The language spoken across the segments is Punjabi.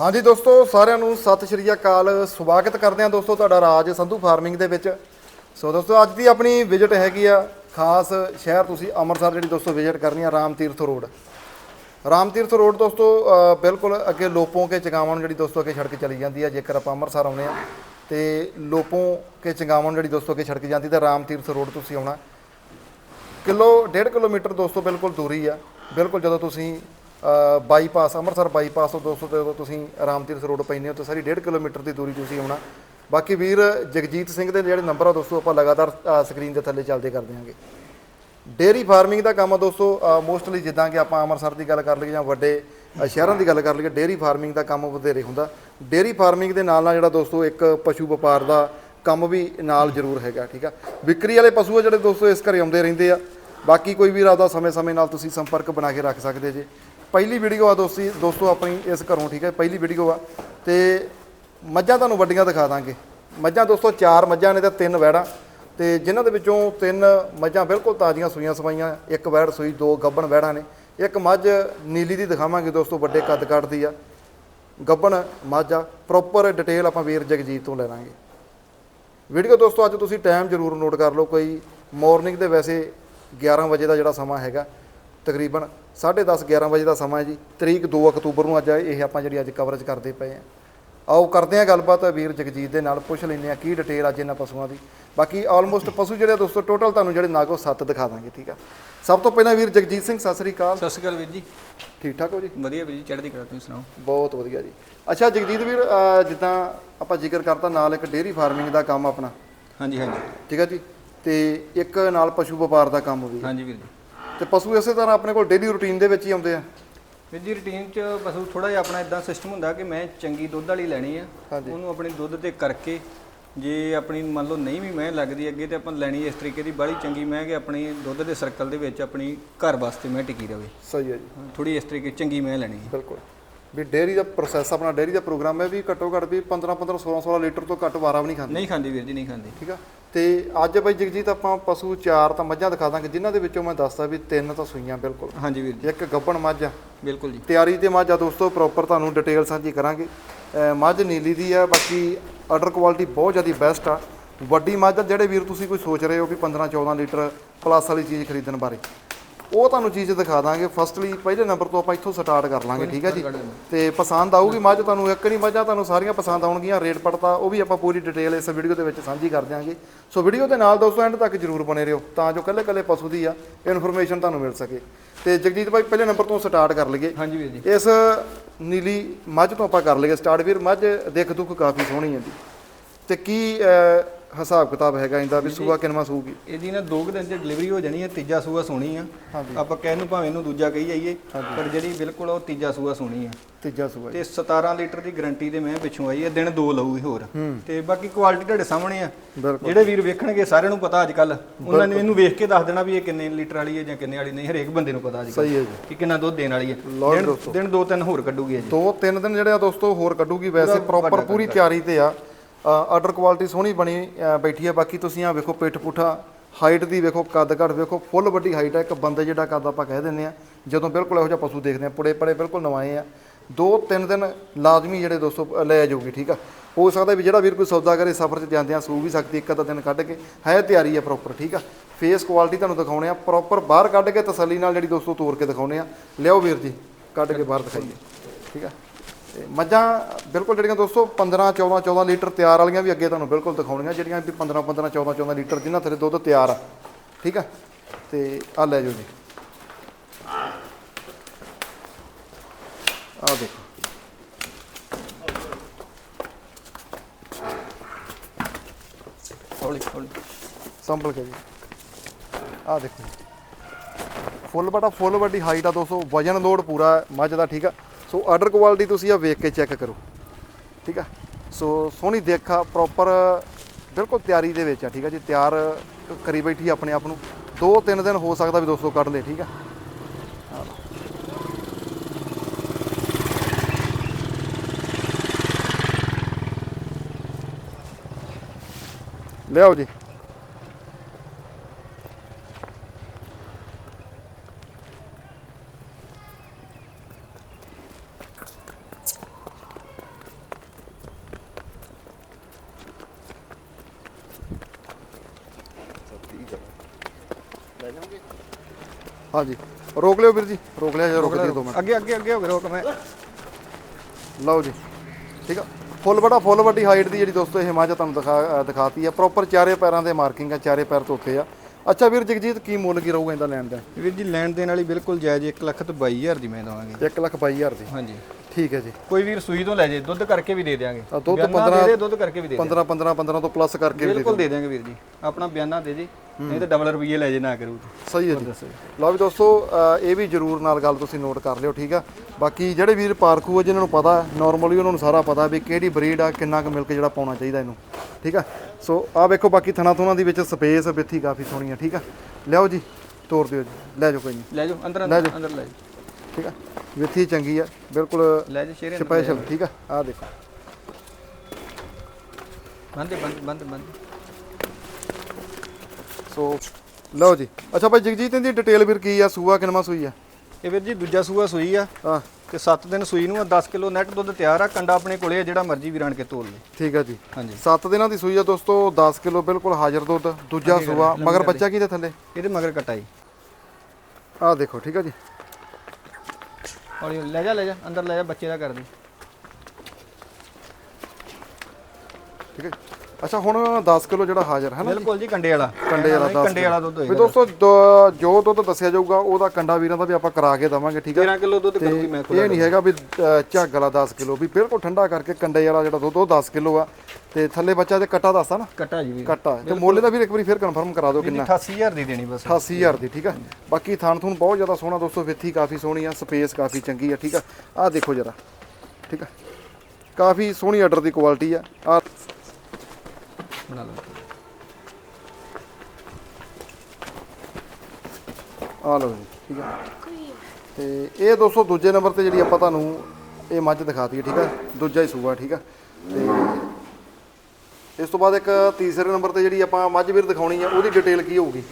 ਹਾਂਜੀ ਦੋਸਤੋ, ਸਾਰਿਆਂ ਨੂੰ ਸਤਿ ਸ਼੍ਰੀ ਅਕਾਲ। ਸਵਾਗਤ ਕਰਦੇ ਹਾਂ ਦੋਸਤੋ ਤੁਹਾਡਾ ਰਾਜ ਸੰਧੂ ਫਾਰਮਿੰਗ ਦੇ ਵਿੱਚ। ਸੋ ਦੋਸਤੋ, ਅੱਜ ਦੀ ਆਪਣੀ ਵਿਜ਼ਿਟ ਹੈਗੀ ਆ ਖਾਸ ਸ਼ਹਿਰ ਤੁਸੀਂ ਅੰਮ੍ਰਿਤਸਰ ਜਿਹੜੀ ਦੋਸਤੋ ਵਿਜ਼ਿਟ ਕਰਨੀ ਆ ਰਾਮ ਤੀਰਥ ਰੋਡ। ਰਾਮ ਤੀਰਥ ਰੋਡ ਦੋਸਤੋ ਬਿਲਕੁਲ ਅੱਗੇ ਲੋਪੋਂ ਕੇ ਚੰਗਾਵਣ ਜਿਹੜੀ ਦੋਸਤੋ ਅੱਗੇ ਸੜਕ ਚਲੀ ਜਾਂਦੀ ਆ, ਜੇਕਰ ਆਪਾਂ ਅੰਮ੍ਰਿਤਸਰ ਆਉਂਦੇ ਆ ਤੇ ਲੋਪੋਂ ਕੇ ਚੰਗਾਵਣ ਜਿਹੜੀ ਦੋਸਤੋ ਅੱਗੇ ਸੜਕ ਜਾਂਦੀ ਤੇ ਰਾਮ ਤੀਰਥ ਰੋਡ ਤੁਸੀਂ ਆਉਣਾ। ਕਿਲੋ, ਡੇਢ ਕਿਲੋਮੀਟਰ ਦੋਸਤੋ ਬਿਲਕੁਲ ਦੂਰੀ ਆ। ਬਿਲਕੁਲ ਜਦੋਂ ਤੁਸੀਂ ਬਾਈਪਾਸ ਅੰਮ੍ਰਿਤਸਰ ਬਾਈਪਾਸ ਤੋਂ ਦੋਸਤੋ, ਜਦੋਂ ਤੁਸੀਂ ਰਾਮ ਤੀਰਥ ਰੋਡ ਪੈਂਦੇ ਹੋ, ਤਾਂ ਸਾਰੀ ਡੇਢ ਕਿਲੋਮੀਟਰ ਦੀ ਦੂਰੀ ਤੁਸੀਂ ਆਉਣਾ। ਬਾਕੀ ਵੀਰ ਜਗਜੀਤ ਸਿੰਘ ਦੇ ਜਿਹੜੇ ਨੰਬਰ ਆ ਦੋਸਤੋ, ਆਪਾਂ ਲਗਾਤਾਰ ਸਕਰੀਨ ਦੇ ਥੱਲੇ ਚੱਲਦੇ ਕਰਦੇ ਹਾਂਗੇ। ਡੇਰੀ ਫਾਰਮਿੰਗ ਦਾ ਕੰਮ ਆ ਦੋਸਤੋ ਮੋਸਟਲੀ ਜਿੱਦਾਂ ਕਿ ਆਪਾਂ ਅੰਮ੍ਰਿਤਸਰ ਦੀ ਗੱਲ ਕਰ ਲਈਏ ਜਾਂ ਵੱਡੇ ਸ਼ਹਿਰਾਂ ਦੀ ਗੱਲ ਕਰ ਲਈਏ ਡੇਰੀ ਫਾਰਮਿੰਗ ਦਾ ਕੰਮ ਵਧੇਰੇ ਹੁੰਦਾ। ਡੇਰੀ ਫਾਰਮਿੰਗ ਦੇ ਨਾਲ ਨਾਲ ਜਿਹੜਾ ਦੋਸਤੋ, ਇੱਕ ਪਸ਼ੂ ਵਪਾਰ ਦਾ ਕੰਮ ਵੀ ਨਾਲ ਜ਼ਰੂਰ ਹੈਗਾ, ਠੀਕ ਆ? ਵਿਕਰੀ ਵਾਲੇ ਪਸ਼ੂ ਆ ਜਿਹੜੇ ਦੋਸਤੋ, ਇਸ ਘਰੇ ਆਉਂਦੇ ਰਹਿੰਦੇ ਆ। ਬਾਕੀ ਕੋਈ ਵੀ ਆਪਦਾ ਸਮੇਂ-ਸਮੇਂ ਨਾਲ ਤੁਸੀਂ ਸੰਪਰਕ ਬਣਾ ਕੇ ਰੱਖ ਸਕਦੇ ਜੇ। ਪਹਿਲੀ ਵੀਡੀਓ ਆ ਦੋਸਤੀ, ਦੋਸਤੋ ਆਪਣੀ ਇਸ ਘਰੋਂ, ਠੀਕ ਹੈ, ਪਹਿਲੀ ਵੀਡੀਓ ਆ। ਤੇ ਮੱਝਾਂ ਤੁਹਾਨੂੰ ਵੱਡੀਆਂ ਦਿਖਾ ਦਾਂਗੇ। ਮੱਝਾਂ ਦੋਸਤੋ, ਚਾਰ ਮੱਝਾਂ ਨੇ ਤੇ ਤਿੰਨ ਵੈੜਾਂ। ਤੇ ਜਿਨ੍ਹਾਂ ਦੇ ਵਿੱਚੋਂ ਤਿੰਨ ਮੱਝਾਂ ਬਿਲਕੁਲ ਤਾਜ਼ੀਆਂ ਸੂਈਆਂ ਸਵਾਈਆਂ, ਇੱਕ ਵੈੜ ਸੂਈ, ਦੋ ਗੱਬਣ ਵੈੜਾਂ ਨੇ। ਇੱਕ ਮੱਝ ਨੀਲੀ ਦੀ ਦਿਖਾਵਾਂਗੇ ਦੋਸਤੋ, ਵੱਡੇ ਕੱਦ ਕੱਦ ਦੀ ਆ। ਗੱਬਣ ਮੱਝ ਆ ਪ੍ਰੋਪਰ ਡਿਟੇਲ ਆਪਾਂ ਵੀਰ ਜਗਜੀਤ ਤੋਂ ਲੈ ਲਾਂਗੇ। ਵੀਡੀਓ ਦੋਸਤੋ, ਅੱਜ ਤੁਸੀਂ ਟਾਈਮ ਜ਼ਰੂਰ ਨੋਟ ਕਰ ਲਓ, ਕੋਈ ਮਾਰਨਿੰਗ ਦੇ ਵੈਸੇ 11 ਵਜੇ ਦਾ ਜਿਹੜਾ ਸਮਾਂ ਹੈਗਾ। ਤਕਰੀਬਨ 10:30 11 ਵਜੇ ਦਾ ਸਮਾਂ ਹੈ ਜੀ। ਤਰੀਕ 2 ਅਕਤੂਬਰ ਨੂੰ ਅੱਜ ਇਹ ਆਪਾਂ ਜਿਹੜੀ ਅੱਜ ਕਵਰੇਜ ਕਰਦੇ ਪਏ ਆ ਆਓ ਕਰਦੇ ਆ ਗੱਲਬਾਤ। ਵੀਰ ਜਗਜੀਤ ਦੇ ਨਾਲ ਪੁੱਛ ਲੈਂਦੇ ਆ ਕੀ ਡਿਟੇਲ ਅੱਜ ਇਹਨਾਂ ਪਸ਼ੂਆਂ ਦੀ। ਬਾਕੀ ਆਲਮੋਸਟ ਪਸ਼ੂ ਜਿਹੜੇ ਆ ਦੋਸਤੋ ਟੋਟਲ ਤੁਹਾਨੂੰ ਜਿਹੜੇ ਨਾਗੋ 7 ਦਿਖਾ ਦਾਂਗੇ ਠੀਕ ਆ? ਸਭ ਤੋਂ ਪਹਿਲਾਂ ਵੀਰ ਜਗਜੀਤ ਸਿੰਘ ਸਤਿ ਸ੍ਰੀ ਅਕਾਲ। ਸਤਿ ਸ਼੍ਰੀ ਅਕਾਲ ਵੀਰ ਜੀ। ਠੀਕ ਠਾਕ ਹੋ ਜੀ? ਵਧੀਆ ਵੀਰ ਜੀ ਚੜ੍ਹਦੀ ਕਲਾ ਤੁਸੀਂ ਸੁਣਾਓ? ਬਹੁਤ ਵਧੀਆ ਜੀ। ਅੱਛਾ ਜਗਜੀਤ ਵੀਰ ਜਿੱਦਾਂ ਆਪਾਂ ਜ਼ਿਕਰ ਕਰਤਾ ਨਾਲ ਇੱਕ ਡੇਅਰੀ ਫਾਰਮਿੰਗ ਦਾ ਕੰਮ ਆਪਣਾ। ਹਾਂਜੀ ਹਾਂਜੀ। ਠੀਕ ਹੈ ਜੀ? ਤੇ ਇੱਕ ਨਾਲ ਪਸ਼ੂ ਵਪਾਰ ਦਾ ਕੰਮ ਵੀ ਹਾਂਜੀ ਵੀਰ ਜੀ। ਤੇ ਪਸ਼ੂ ਇਸੇ ਤਰ੍ਹਾਂ ਆਪਣੇ ਕੋਲ ਡੇਲੀ ਰੂਟੀਨ ਦੇ ਵਿੱਚ ਹੀ ਆਉਂਦੇ ਆ। ਵੀਰ ਜੀ ਰੂਟੀਨ ਚ ਬਸ ਥੋੜਾ ਜਿਹਾ ਆਪਣਾ ਇਦਾਂ ਸਿਸਟਮ ਹੁੰਦਾ ਕਿ ਮੈਂ ਚੰਗੀ ਦੁੱਧ ਵਾਲੀ ਲੈਣੀ ਆ ਹਾਂਜੀ। ਉਹਨੂੰ ਆਪਣੀ ਦੁੱਧ ਤੇ ਕਰਕੇ ਜੇ ਆਪਣੀ ਮੰਨ ਲਓ ਨਹੀਂ ਵੀ ਮੈਂ ਲੱਗਦੀ ਅੱਗੇ ਤੇ ਆਪਾਂ ਲੈਣੀ ਇਸ ਤਰੀਕੇ ਦੀ ਬਾਹਲੀ ਚੰਗੀ ਮੈਂ ਕਿ ਆਪਣੀ ਦੁੱਧ ਦੇ ਸਰਕਲ ਦੇ ਵਿੱਚ ਆਪਣੀ ਘਰ ਵਾਸਤੇ ਮੈਂ ਟਿਕੀ ਰਵੇ ਸਹੀ ਹੈ ਜੀ। ਥੋੜੀ ਇਸ ਤਰੀਕੇ ਚੰਗੀ ਮੈਂ ਲੈਣੀ ਹੈ ਬਿਲਕੁਲ। ਵੀ ਡੇਅਰੀ ਦਾ ਪ੍ਰੋਸੈਸ ਆਪਣਾ ਡੇਅਰੀ ਦਾ ਪ੍ਰੋਗਰਾਮ ਹੈ ਵੀ ਘੱਟੋ ਘੱਟ ਵੀ 15 15 16 16 ਲੀਟਰ ਤੋਂ ਘੱਟ ਵਾਰਾ ਵੀ ਨਹੀਂ ਖਾਂਦੀ। ਨਹੀਂ ਖਾਂਦੀ ਵੀਰ ਜੀ ਨਹੀਂ ਖਾਂਦੀ। ਠੀਕ ਆ? ਤੇ ਅੱਜ ਬਾਈ ਜਗਜੀਤ ਆਪਾਂ ਪਸ਼ੂ ਚਾਰ ਤਾਂ ਮੱਝਾਂ ਦਿਖਾ ਦਾਂਗੇ ਜਿਨ੍ਹਾਂ ਦੇ ਵਿੱਚੋਂ ਮੈਂ ਦੱਸਦਾ ਵੀ ਤਿੰਨ ਤਾਂ ਸੂਈਆਂ ਬਿਲਕੁਲ। ਹਾਂਜੀ ਵੀਰ ਜੀ। ਇੱਕ ਗੱਬਣ ਮੱਝ ਆ। ਬਿਲਕੁਲ ਜੀ। ਤਿਆਰੀ ਤੇ ਮੱਝ ਆ ਦੋਸਤੋ ਪ੍ਰੋਪਰ ਤੁਹਾਨੂੰ ਡਿਟੇਲ ਸਾਂਝੀ ਕਰਾਂਗੇ। ਮੱਝ ਨੀਲੀ ਦੀ ਆ ਬਾਕੀ ਆਰਡਰ ਕੁਆਲਿਟੀ ਬਹੁਤ ਜ਼ਿਆਦਾ ਬੈਸਟ ਆ। ਵੱਡੀ ਮੱਝ ਜਿਹੜੇ ਵੀਰ ਤੁਸੀਂ ਕੋਈ ਸੋਚ ਰਹੇ ਹੋ ਵੀ 15 14 ਲੀਟਰ ਪਲੱਸ ਵਾਲੀ ਚੀਜ਼ ਖਰੀਦਣ ਬਾਰੇ। ਉਹ ਤੁਹਾਨੂੰ ਚੀਜ਼ ਦਿਖਾ ਦਾਂਗੇ। ਫਸਟਲੀ ਪਹਿਲੇ ਨੰਬਰ ਤੋਂ ਆਪਾਂ ਇੱਥੋਂ ਸਟਾਰਟ ਕਰ ਲਾਂਗੇ ਠੀਕ ਹੈ ਜੀ? ਤੇ ਪਸੰਦ ਆਊਗੀ ਮੱਝ ਤੁਹਾਨੂੰ ਇੱਕ ਨਹੀਂ ਮੱਝਾਂ ਤੁਹਾਨੂੰ ਸਾਰੀਆਂ ਪਸੰਦ ਆਉਣਗੀਆਂ ਰੇਟ ਪੜਤਾ ਉਹ ਵੀ ਆਪਾਂ ਪੂਰੀ ਡਿਟੇਲ ਇਸ ਵੀਡੀਓ ਦੇ ਵਿੱਚ ਸਾਂਝੀ ਕਰ ਦਿਆਂਗੇ। ਸੋ ਵੀਡੀਓ ਦੇ ਨਾਲ ਦੋਸਤੋ ਐਂਡ ਤੱਕ ਜਰੂਰ ਬਣੇ ਰਹੋ ਤਾਂ ਜੋ ਕੱਲੇ ਕੱਲੇ ਪਸ਼ੂ ਦੀ ਆ ਇਨਫੋਰਮੇਸ਼ਨ ਤੁਹਾਨੂੰ ਮਿਲ ਸਕੇ। ਤੇ ਜਗਜੀਤ ਭਾਈ ਪਹਿਲੇ ਨੰਬਰ ਤੋਂ ਸਟਾਰਟ ਕਰ ਲਈਏ। ਹਾਂਜੀ ਵੀਰ ਜੀ। ਇਸ ਨੀਲੀ ਮੱਝ ਤੋਂ ਆਪਾਂ ਕਰ ਲਈਏ ਸਟਾਰਟ ਵੀਰ ਮੱਝ ਦੇਖ ਦੁੱਖ ਕਾਫੀ ਸੋਹਣੀ ਹੈ ਜੀ। ਤੇ ਕੀ ਹਿਸਾਬ ਕਿਤਾਬ ਹੈਗਾ ਇਹਦਾ ਵੀ ਸੂਆ ਕਿੰਨਵਾਂ ਸੂਗੀ? ਇਹਦੀ ਨਾ ਦੋ ਕੁ ਦਿਨ ਚ ਡਿਲੀਵਰੀ ਹੋ ਜਾਣੀ ਹੈ ਤੀਜਾ ਸੂਆ ਸੋਣੀ ਆ। ਹਾਂਜੀ। ਆਪਾਂ ਕਹਿਣ ਨੂੰ ਭਾਵੇਂ ਇਹਨੂੰ ਦੂਜਾ ਕਹੀ ਜਾਈਏ ਪਰ ਜਿਹੜੀ ਬਿਲਕੁਲ ਉਹ ਤੀਜਾ ਸੂਆ ਸੋਣੀ ਆ। ਤੀਜਾ ਸੂਆ ਜੀ। ਤੇ 17 ਲੀਟਰ ਦੀ ਗਾਰੰਟੀ ਤੇ ਮੈਂ ਪਿੱਛੋਂ ਆਈ ਹੈ ਦਿਨ ਦੋ ਲਊਗੀ ਹੋਰ। ਤੇ ਬਾਕੀ ਕੁਆਲਿਟੀ ਤੁਹਾਡੇ ਸਾਹਮਣੇ ਆ। ਬਿਲਕੁਲ। ਜਿਹੜੇ ਵੀਰ ਵੇਖਣਗੇ ਸਾਰਿਆਂ ਨੂੰ ਪਤਾ ਅੱਜ ਕੱਲ ਉਹਨਾਂ ਨੇ ਇਹਨੂੰ ਵੇਖ ਕੇ ਦੱਸ ਦੇਣਾ ਵੀ ਇਹ ਕਿੰਨੇ ਲੀਟਰ ਵਾਲੀ ਹੈ ਜਾਂ ਕਿੰਨੇ ਵਾਲੀ ਨਹੀਂ ਹਰੇਕ ਬੰਦੇ ਨੂੰ ਪਤਾ ਅੱਜ ਕੱਲ ਸਹੀ ਹੈ ਜੀ। ਕਿ ਕਿੰਨਾ ਦੁੱਧ ਦੇਣ ਵਾਲੀ ਹੈ। ਲਓ ਦਿਨ- ਦੋਸਤੋ। ਦਿਨ ਦੋ ਤਿੰਨ ਹੋਰ ਕੱਢੂਗੀ ਅਜੇ ਦੋ ਤਿੰਨ ਦਿਨ ਜਿਹੜੇ ਆ ਦੋਸਤੋ ਹੋਰ ਕੱਢੂਗੀ ਵੈਸੇ ਪ੍ਰੋਪਰ ਪੂਰੀ ਤਿਆਰੀ ਤੇ ਆ। ਆਰਡਰ ਕੁਆਲਿਟੀ ਸੋਹਣੀ ਬਣੀ ਬੈਠੀ ਆ। ਬਾਕੀ ਤੁਸੀਂ ਆ ਵੇਖੋ ਪਿੱਠ ਪੁੱਠਾ ਹਾਈਟ ਦੀ ਵੇਖੋ, ਕੱਦ ਘੱਟ ਵੇਖੋ ਫੁੱਲ ਵੱਡੀ ਹਾਈਟ ਹੈ ਇੱਕ ਬੰਦੇ ਜਿਹੜਾ ਕੱਦ ਆਪਾਂ ਕਹਿ ਦਿੰਦੇ ਆ, ਜਦੋਂ ਬਿਲਕੁਲ ਇਹੋ ਜਿਹਾ ਪਸ਼ੂ ਦੇਖਦੇ ਆ, ਪੁੜੇ ਪੜੇ ਬਿਲਕੁਲ ਨਵਾਏ ਆ। ਦੋ ਤਿੰਨ ਦਿਨ ਲਾਜ਼ਮੀ ਜਿਹੜੇ ਦੋਸਤੋ ਲੈ ਜਾਊਗੀ, ਠੀਕ ਆ? ਹੋ ਸਕਦਾ ਵੀ ਜਿਹੜਾ ਵੀਰ ਕੋਈ ਸੌਦਾ ਕਰੇ, ਸਫ਼ਰ 'ਚ ਜਾਂਦੇ ਆ, ਸੂ ਵੀ ਸਕਦੀ, ਇੱਕ ਅੱਧਾ ਦਿਨ ਕੱਢ ਕੇ, ਹੈ ਤਿਆਰੀ ਆ ਪ੍ਰੋਪਰ ਠੀਕ ਆ? ਫੇਸ ਕੁਆਲਿਟੀ ਤੁਹਾਨੂੰ ਦਿਖਾਉਣੇ ਆ ਪ੍ਰੋਪਰ ਬਾਹਰ ਕੱਢ ਕੇ ਤਸੱਲੀ ਨਾਲ ਜਿਹੜੀ ਦੋਸਤੋ ਤੋੜ ਕੇ ਦਿਖਾਉਣੇ ਆ। ਲਿਆਓ ਵੀਰ ਜੀ, ਕੱਢ ਕੇ ਬਾਹਰ ਦਿਖਾਈਏ, ਠੀਕ ਆ? ਤੇ ਮੱਝਾਂ ਬਿਲਕੁਲ ਜਿਹੜੀਆਂ ਦੋਸਤੋ 15 14 14 ਲੀਟਰ ਤਿਆਰ ਵਾਲੀਆਂ ਵੀ ਅੱਗੇ ਤੁਹਾਨੂੰ ਬਿਲਕੁਲ ਦਿਖਾਉਣੀਆਂ ਜਿਹੜੀਆਂ ਵੀ 15 15 14 14 ਲੀਟਰ ਜਿਨ੍ਹਾਂ ਥੱਲੇ ਦੁੱਧ ਤਿਆਰ ਆ। ਠੀਕ ਆ? ਤੇ ਆ ਲੈ ਜਾਓ ਜੀ। ਆ ਦੇਖੋ। ਹੌਲੀ ਹੌਲੀ। ਸੰਭਲ ਕੇ ਜੀ। ਆ ਦੇਖੋ ਫੁੱਲ ਬਟਾ ਫੁੱਲ ਵੱਡੀ ਹਾਈਟ ਆ ਦੋਸਤੋ ਵਜਨ ਲੋਡ ਪੂਰਾ ਮੱਝ ਦਾ ਠੀਕ ਆ? ਸੋ ਆਰਡਰ ਕੁਆਲਿਟੀ ਤੁਸੀਂ ਆ ਵੇਖ ਕੇ ਚੈੱਕ ਕਰੋ। ਠੀਕ ਆ? ਸੋ ਸੋਹਣੀ ਦੇਖਾ ਪ੍ਰੋਪਰ ਬਿਲਕੁਲ ਤਿਆਰੀ ਦੇ ਵਿੱਚ ਆ, ਠੀਕ ਆ ਜੀ? ਤਿਆਰ ਕਰੀ ਬੈਠੀ ਆਪਣੇ ਆਪ ਨੂੰ। ਦੋ ਤਿੰਨ ਦਿਨ ਹੋ ਸਕਦਾ ਵੀ ਦੋਸਤੋ ਕੱਢ ਲੇ, ਠੀਕ ਆ? ਲਿਆਓ ਜੀ। ਹਾਂਜੀ। ਰੋਕ ਲਿਓ ਵੀਰ ਜੀ। ਰੋਕ ਲਿਆ ਜੇ ਰੋਕ ਲਈ ਦੋ ਮਿੰਟ। ਅੱਗੇ ਅੱਗੇ ਅੱਗੇ ਹੋ ਗਏ ਰੋਕ ਮੈਂ। ਲਓ ਜੀ। ਠੀਕ ਆ। ਫੁੱਲ ਬੜਾ ਫੁੱਲ ਵੱਡੀ ਹਾਈਟ ਦੀ ਜਿਹੜੀ ਦੋਸਤੋ ਇਹ ਮੱਝ ਤੁਹਾਨੂੰ ਦਿਖਾ ਦਿਖਾਤੀ ਆ। ਪ੍ਰੋਪਰ ਚਾਰੇ ਪੈਰਾਂ ਦੇ ਮਾਰਕਿੰਗ ਆ ਚਾਰੇ ਪੈਰ ਧੋਤੇ ਆ। ਅੱਛਾ ਵੀਰ ਜਗਜੀਤ ਕੀ ਮੁੱਲ ਕੀ ਰਹੂਗਾ ਇਹਦਾ ਲੈਣ ਦਾ? ਵੀਰ ਜੀ ਲੈਣ ਦੇਣ ਵਾਲੀ ਬਿਲਕੁਲ ਜਾਇਜ਼ 1 ਲੱਖ ਤੇ 22000 ਦੀ ਮੈਂ ਦਵਾਂਗੇ। 1 ਲੱਖ 22000 ਦੀ। ਹਾਂਜੀ। ਠੀਕ ਹੈ ਜੀ। ਕੋਈ ਵੀਰ ਸੂਈ ਤੋਂ ਲੈ ਜੇ ਦੁੱਧ ਕਰਕੇ ਵੀ ਦੇ ਦਿਆਂਗੇ। ਆ, ਦੁੱਧ ਬਿਆਨਾ 15 ਦੇ ਦੇ ਦੁੱਧ ਕਰਕੇ ਵੀ ਦੇ 15 15 15 ਤੋਂ ਪਲੱਸ ਕਰਕੇ ਵੀ ਦੇ ਬਿਲਕੁਲ ਦੇ ਦਿਆਂਗੇ ਵੀਰ ਜੀ। ਆਪਣਾ ਬਿਆਨਾ ਦੇ ਜੀ ਨਹੀਂ ਤਾਂ ਡਬਲ ਰੁਪਏ ਲੈ ਜੇ ਨਾ ਕਰੂ ਸਹੀ ਹੈ ਜੀ। ਲਓ ਵੀ ਦੋਸਤੋ ਇਹ ਵੀ ਜਰੂਰ ਨਾਲ ਗੱਲ ਤੁਸੀਂ ਨੋਟ ਕਰ ਲਿਓ ਠੀਕ ਆ? ਬਾਕੀ ਜਿਹੜੇ ਵੀਰ ਪਾਰਖੂ ਆ ਜਿਨ੍ਹਾਂ ਨੂੰ ਪਤਾ ਨਾਰਮਲੀ ਉਹਨਾਂ ਨੂੰ ਸਾਰਾ ਪਤਾ ਵੀ ਕਿਹੜੀ ਬਰੀਡ ਆ ਕਿੰਨਾ ਕੁ ਮਿਲਕ ਜਿਹੜਾ ਪਾਉਣਾ ਚਾਹੀਦਾ ਇਹਨੂੰ ਠੀਕ ਆ? ਸੋ ਆ ਵੇਖੋ ਬਾਕੀ ਥਣਾ ਥੁਣਾ ਦੀ ਵਿੱਚ ਸਪੇਸ ਵਿੱਥੀ ਕਾਫੀ ਸੋਹਣੀ ਆ ਠੀਕ ਆ? ਲਿਆਓ ਜੀ ਤੋੜ ਦਿਓ ਜੀ। ਲੈ ਜਾਓ ਕੋਈ ਨਹੀਂ। ਲੈ ਜਾਓ ਅੰਦਰ ਅੰਦਰ ਅੰਦਰ ਲੈ ਜਾਓ। ਠੀਕ ਆ? ਵਿੱਥੀ ਚੰਗੀ ਆ ਬਿਲਕੁਲ ਲੈ ਜਾਓ ਸ਼ੇਰੇ ਅੰਦਰ ਸਪੈਸ਼ਲ ਠੀਕ ਆ? ਆ ਦੇਖੋ। ਬੰਦ ਬੰਦ ਬੰਦ ਬੰਦ। ਸੋ ਲਓ ਜੀ। ਅੱਛਾ ਭਾਈ ਜਗਜੀਤ ਇਹਦੀ ਡਿਟੇਲ ਵੀਰ ਕੀ ਆ? ਸੂਆ ਕਿੰਨਵਾਂ ਸੂਈ ਆ? ਇਹ ਵੀਰ ਜੀ ਦੂਜਾ ਸੂਆ ਸੂਈ ਆ। ਹਾਂ। ਤੇ 7 ਦਿਨ ਸੂਈ ਨੂੰ ਆ 10 ਕਿਲੋ ਨੈਟ ਦੁੱਧ ਤਿਆਰ ਆ ਕੰਡਾ ਆਪਣੇ ਕੋਲੇ ਆ ਜਿਹੜਾ ਮਰਜ਼ੀ ਵੀਰਾਨ ਕੇ ਤੋਲ ਲੇ ਠੀਕ ਆ ਜੀ। ਹਾਂਜੀ। 7 ਦਿਨਾਂ ਦੀ ਸੂਈ ਆ ਦੋਸਤੋ 10 ਕਿਲੋ ਬਿਲਕੁਲ ਹਾਜ਼ਰ ਦੁੱਧ ਦੂਜਾ ਸੂਆ। ਮਗਰ ਬੱਚਾ ਕਿਹਦੇ ਥੱਲੇ? ਇਹਦੇ ਮਗਰ ਕਟਾਈ ਆਹ ਦੇਖੋ ਠੀਕ ਆ ਜੀ। ਹੌਲੀ ਲੈ ਜਾ ਲੈ ਜਾ ਅੰਦਰ ਲੈ ਜਾ ਬੱਚੇ ਦਾ ਕਰ ਦੇ। ਠੀਕ ਹੈ ਅੱਛਾ ਹੁਣ 10 ਕਿਲੋ ਜਿਹੜਾ ਹਾਜ਼ਰ ਹੈ ਨਾ ਬਿਲਕੁਲ ਜੀ ਕੰਡੇ ਵਾਲਾ। ਕੰਡੇ ਵਾਲਾ 10 ਕੰਡੇ ਵਾਲਾ ਦੁੱਧ ਵੀ ਹੋਏਗਾ ਦੋਸਤੋ ਦ- ਜੋ ਦੁੱਧ ਦੱਸਿਆ ਜਾਊਗਾ ਉਹਦਾ ਕੰਡਾ ਵੀਰਾਂ ਦਾ ਵੀ ਆਪਾਂ ਕਰਾ ਕੇ ਦਵਾਂਗੇ ਠੀਕ ਹੈ? 13 ਕਿਲੋ ਦੁੱਧ ਕਰੂਗੀ ਮੈਂ ਖੁਦ ਇਹ ਨਹੀਂ ਹੈਗਾ ਵੀ ਝੱਗ ਵਾਲਾ 10 ਕਿਲੋ। ਵੀ ਬਿਲਕੁਲ ਠੰਡਾ ਕਰਕੇ ਕੰਡੇ ਵਾਲਾ ਜਿਹੜਾ ਦੁੱਧ ਉਹ 10 ਕਿਲੋ ਆ। ਤੇ ਥੱਲੇ ਬੱਚਾ ਤੇ ਕੱਟਾ ਦੱਸਦਾ ਨਾ? ਕਟਾ ਜੀ। ਕੱਟਾ। ਤੇ ਮੁੱਲ ਦਾ ਵੀ ਇੱਕ ਵਾਰੀ ਫਿਰ ਕਨਫਰਮ ਕਰਾ ਦਿਓ ਕਿੰਨਾ। 88000 ਦੀ ਦੇਣੀ ਬਸ। 88000 ਦੀ ਠੀਕ ਆ ਬਾਕੀ ਥਣ ਥੂਣ ਬਹੁਤ ਜ਼ਿਆਦਾ ਸੋਹਣਾ ਦੋਸਤੋ ਵਿੱਥੀ ਕਾਫੀ ਸੋਹਣੀ ਆ ਸਪੇਸ ਕਾਫੀ ਚੰਗੀ ਆ ਠੀਕ ਆ ਆਹ ਦੇਖੋ ਜਰਾ ਠੀਕ ਆ ਕਾਫੀ ਸੋਹਣੀ ਆਰਡਰ ਦੀ ਕੁਆਲਿਟੀ ਆ। ਆ ਬਣਾ ਲਓ। ਆ ਲਓ ਜੀ ਠੀਕ ਆ। ਤੇ ਇਹ ਦੋਸਤੋ ਦੂਜੇ ਨੰਬਰ ਤੇ ਜਿਹੜੀ ਆਪਾਂ ਤੁਹਾਨੂੰ ਇਹ ਮੱਝ ਦਿਖਾਤੀ ਹੈ ਠੀਕ ਆ? ਦੂਜਾ ਹੀ ਸੂਆ ਠੀਕ ਆ? ਤੇ ਇਸ ਤੋਂ ਬਾਅਦ ਇੱਕ ਤੀਸਰੇ ਨੰਬਰ ਤੇ ਜਿਹੜੀ ਆਪਾਂ ਮੱਝ ਵੀਰ ਦਿਖਾਉਣੀ ਆ ਉਹਦੀ ਡਿਟੇਲ ਕੀ ਹੋਊਗੀ?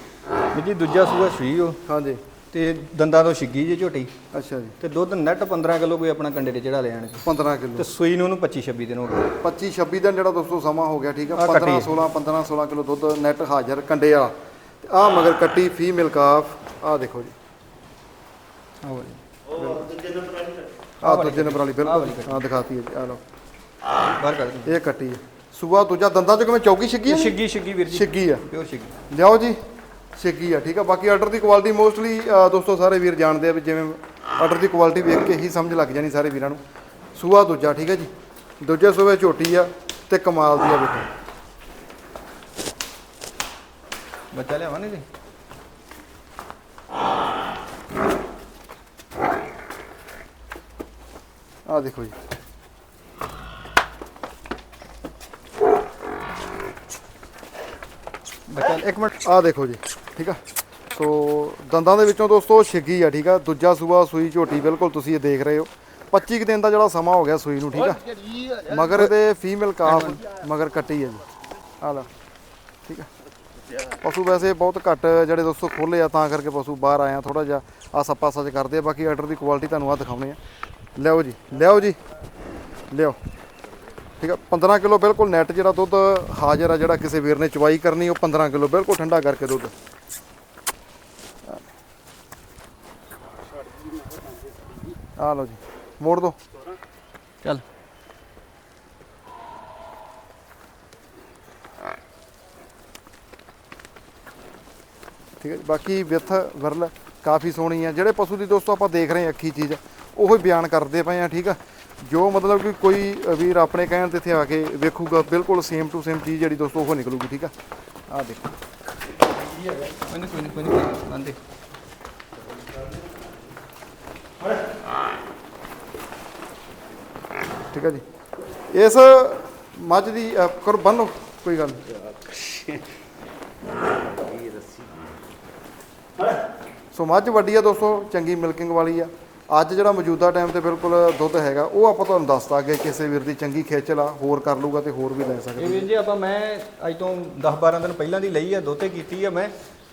ਵੀਰ ਜੀ ਦੂਜਾ ਸੂਆ ਸੂਈ ਉਹ ਹਾਂਜੀ। ਤੇ ਦੰਦਾਂ ਤੋਂ ਛਿੱਗੀ ਜੇ ਝੋਟੀ। ਅੱਛਾ ਜੀ। ਤੇ ਦੁੱਧ ਨੈਟ 15 ਕਿਲੋ ਕੋਈ ਆਪਣਾ ਕੰਡੇ ਤੇ ਚੜਾ ਲੈ ਆਣਗੇ 15 ਕਿਲੋ। ਤੇ ਸੂਈ ਨੂੰ ਉਹਨੂੰ 25 26 ਦਿਨ ਹੋ ਗਏ। 25 26 ਦਿਨ ਜਿਹੜਾ ਦੋਸਤੋ ਸਮਾਂ ਹੋ ਗਿਆ ਠੀਕ ਆ? ਆਹ 15 ਕੱਟੀ। 16 15 16 ਕਿਲੋ ਦੁੱਧ ਨੈਟ ਹਾਜ਼ਰ ਕੰਡੇ ਵਾਲਾ। ਤੇ ਆ ਮਗਰ ਕੱਟੀ ਫੀਮੇਲ ਕਾਫ ਆ ਦੇਖੋ ਜੀ। ਆਹ ਵਾਲੀ ਆ ਦੂਜੇ ਨੰਬਰ ਵਾਲੀ ਬਿਲਕੁਲ। ਆ ਦਿਖਾਤੀ ਹੈ ਜੀ ਆ ਲਓ। ਬਾਹਰ ਕੱਢ ਇਹ ਕੱਟੀ ਹੈ। ਸੂਆ ਦੂਜਾ ਦੰਦਾਂ ਚ ਕਿਵੇਂ ਚੌਕੀ ਛਿੱਗੀ ਛਿੱਗੀ ਛਿੱਗੀ ਵੀਰ ਜੀ। ਛਿੱਗੀ ਆ। ਪਿਓਰ ਛਿੱਗੀ। ਲਿਆਓ ਜੀ। ਛਿੱਗੀ ਆ, ਠੀਕ ਆ? ਬਾਕੀ ਆਰਡਰ ਦੀ ਕੁਆਲਿਟੀ ਮੋਸਟਲੀ ਦੋਸਤੋ, ਸਾਰੇ ਵੀਰ ਜਾਣਦੇ ਆ ਵੀ ਜਿਵੇਂ ਆਰਡਰ ਦੀ ਕੁਆਲਿਟੀ ਵੇਖ ਕੇ ਹੀ ਸਮਝ ਲੱਗ ਜਾਣੀ ਸਾਰੇ ਵੀਰਾਂ ਨੂੰ। ਸੂਆ ਦੂਜਾ, ਠੀਕ ਹੈ ਜੀ? ਦੂਜੇ ਸੂਏ ਝੋਟੀ ਆ ਤੇ ਕਮਾਲ ਦੀ ਆ ਵੇਖੋ। ਬੱਚਾ ਲਿਆਵਾਂ ਨਹੀਂ ਜੀ? ਆ ਦੇਖੋ ਜੀ। ਬੱਚਾ, ਇੱਕ ਮਿੰਟ ਆ ਦੇਖੋ ਜੀ। ਠੀਕ ਆ? ਸੋ ਦੰਦਾਂ ਦੇ ਵਿੱਚੋਂ ਦੋਸਤੋ ਛਿੱਗੀ ਆ ਠੀਕ ਆ? ਦੂਜਾ ਸੂਆ ਸੂਈ ਝੋਟੀ ਬਿਲਕੁਲ ਤੁਸੀਂ ਇਹ ਦੇਖ ਰਹੇ ਹੋ। 25 ਕੁ ਦਿਨ ਦਾ ਜਿਹੜਾ ਸਮਾਂ ਹੋ ਗਿਆ ਸੂਈ ਨੂੰ ਠੀਕ ਆ? ਮਗਰ ਇਹਦੇ ਫੀਮੇਲ ਕਾਫ ਮਗਰ ਕੱਟੀ ਹੈ ਜੀ। ਆ ਲੈ ਠੀਕ ਆ? ਪਸ਼ੂ ਵੈਸੇ ਬਹੁਤ ਘੱਟ ਜਿਹੜੇ ਦੋਸਤੋ ਖੋਲੇ ਆ ਤਾਂ ਕਰਕੇ ਪਸ਼ੂ ਬਾਹਰ ਆਇਆ ਥੋੜਾ ਜਿਹਾ ਆਸਾ ਪਾਸਾ ਚ ਕਰਦੇ ਆ। ਬਾਕੀ ਆਰਡਰ ਦੀ ਕੁਆਲਿਟੀ ਤੁਹਾਨੂੰ ਆ ਦਿਖਾਉਣੇ ਆ। ਲਿਆਓ ਜੀ ਲਿਆਓ ਜੀ। ਲਿਆਓ। ਠੀਕ ਆ 15 ਕਿਲੋ ਬਿਲਕੁਲ ਨੈਟ ਜਿਹੜਾ ਦੁੱਧ ਹਾਜ਼ਰ ਆ ਜਿਹੜਾ ਕਿਸੇ ਵੀਰ ਨੇ ਚਵਾਈ ਕਰਨੀ ਉਹ 15 ਕਿਲੋ ਬਿਲਕੁਲ ਠੰਡਾ ਕਰਕੇ ਦੁੱਧ। ਆ ਲਓ ਜੀ ਮੋੜ ਦੋ। ਚੱਲ। ਠੀਕ ਹੈ ਬਾਕੀ ਵਿੱਥ ਵਰਲ ਕਾਫੀ ਸੋਹਣੀ ਆ। ਜਿਹੜੇ ਪਸ਼ੂ ਦੀ ਦੋਸਤੋ ਆਪਾਂ ਦੇਖ ਰਹੇ ਹਾਂ ਅੱਖੀ ਚੀਜ਼ ਉਹੋ ਹੀ ਬਿਆਨ ਕਰਦੇ ਪਏ ਆ ਠੀਕ ਆ? ਜੋ ਮਤਲਬ ਕਿ ਕੋਈ ਵੀਰ ਆਪਣੇ ਕਹਿਣ ਤੇ ਇੱਥੇ ਆ ਕੇ ਵੇਖੂਗਾ ਬਿਲਕੁਲ ਸੇਮ ਟੂ ਸੇਮ ਚੀਜ਼ ਜਿਹੜੀ ਦੋਸਤੋ ਉਹ ਨਿਕਲੂਗੀ ਠੀਕ ਆ? ਆ ਦੇਖੋ। ਨਹੀਂ ਕੋਈ ਨਹੀਂ ਕੋਈ ਨਹੀਂ ਬੰਦੇ ਠੀਕ ਹੈ ਜੀ। ਇਸ ਮੱਝ ਦੀ ਅ, ਕਰੋ ਬੰਨੋ ਕੋਈ ਗੱਲ ਨਹੀਂ। ਸੋ ਮੱਝ ਵੱਡੀ ਆ ਦੋਸਤੋ ਚੰਗੀ ਮਿਲਕਿੰਗ ਵਾਲੀ ਆ। ਅੱਜ ਜਿਹੜਾ ਮੌਜੂਦਾ ਟਾਈਮ ਤੇ ਬਿਲਕੁਲ ਦੁੱਧ ਹੈਗਾ ਉਹ ਆਪਾਂ ਤੁਹਾਨੂੰ ਦੱਸਤਾ ਅੱਗੇ ਕਿਸੇ ਵੀਰ ਦੀ ਚੰਗੀ ਖੇਚਲ ਆ ਹੋਰ ਕਰ ਲੂਗਾ ਤੇ ਹੋਰ ਵੀ ਲੈ ਸਕਦਾ ਇਹ ਵੀਰ ਜੀ ਆਪਾਂ ਮੈਂ ਅੱਜ ਤੋਂ 10 12 ਦਿਨ ਪਹਿਲਾਂ ਦੀ ਲਈ ਆ ਦੋਤੇ ਕੀਤੀ ਆ ਮੈਂ।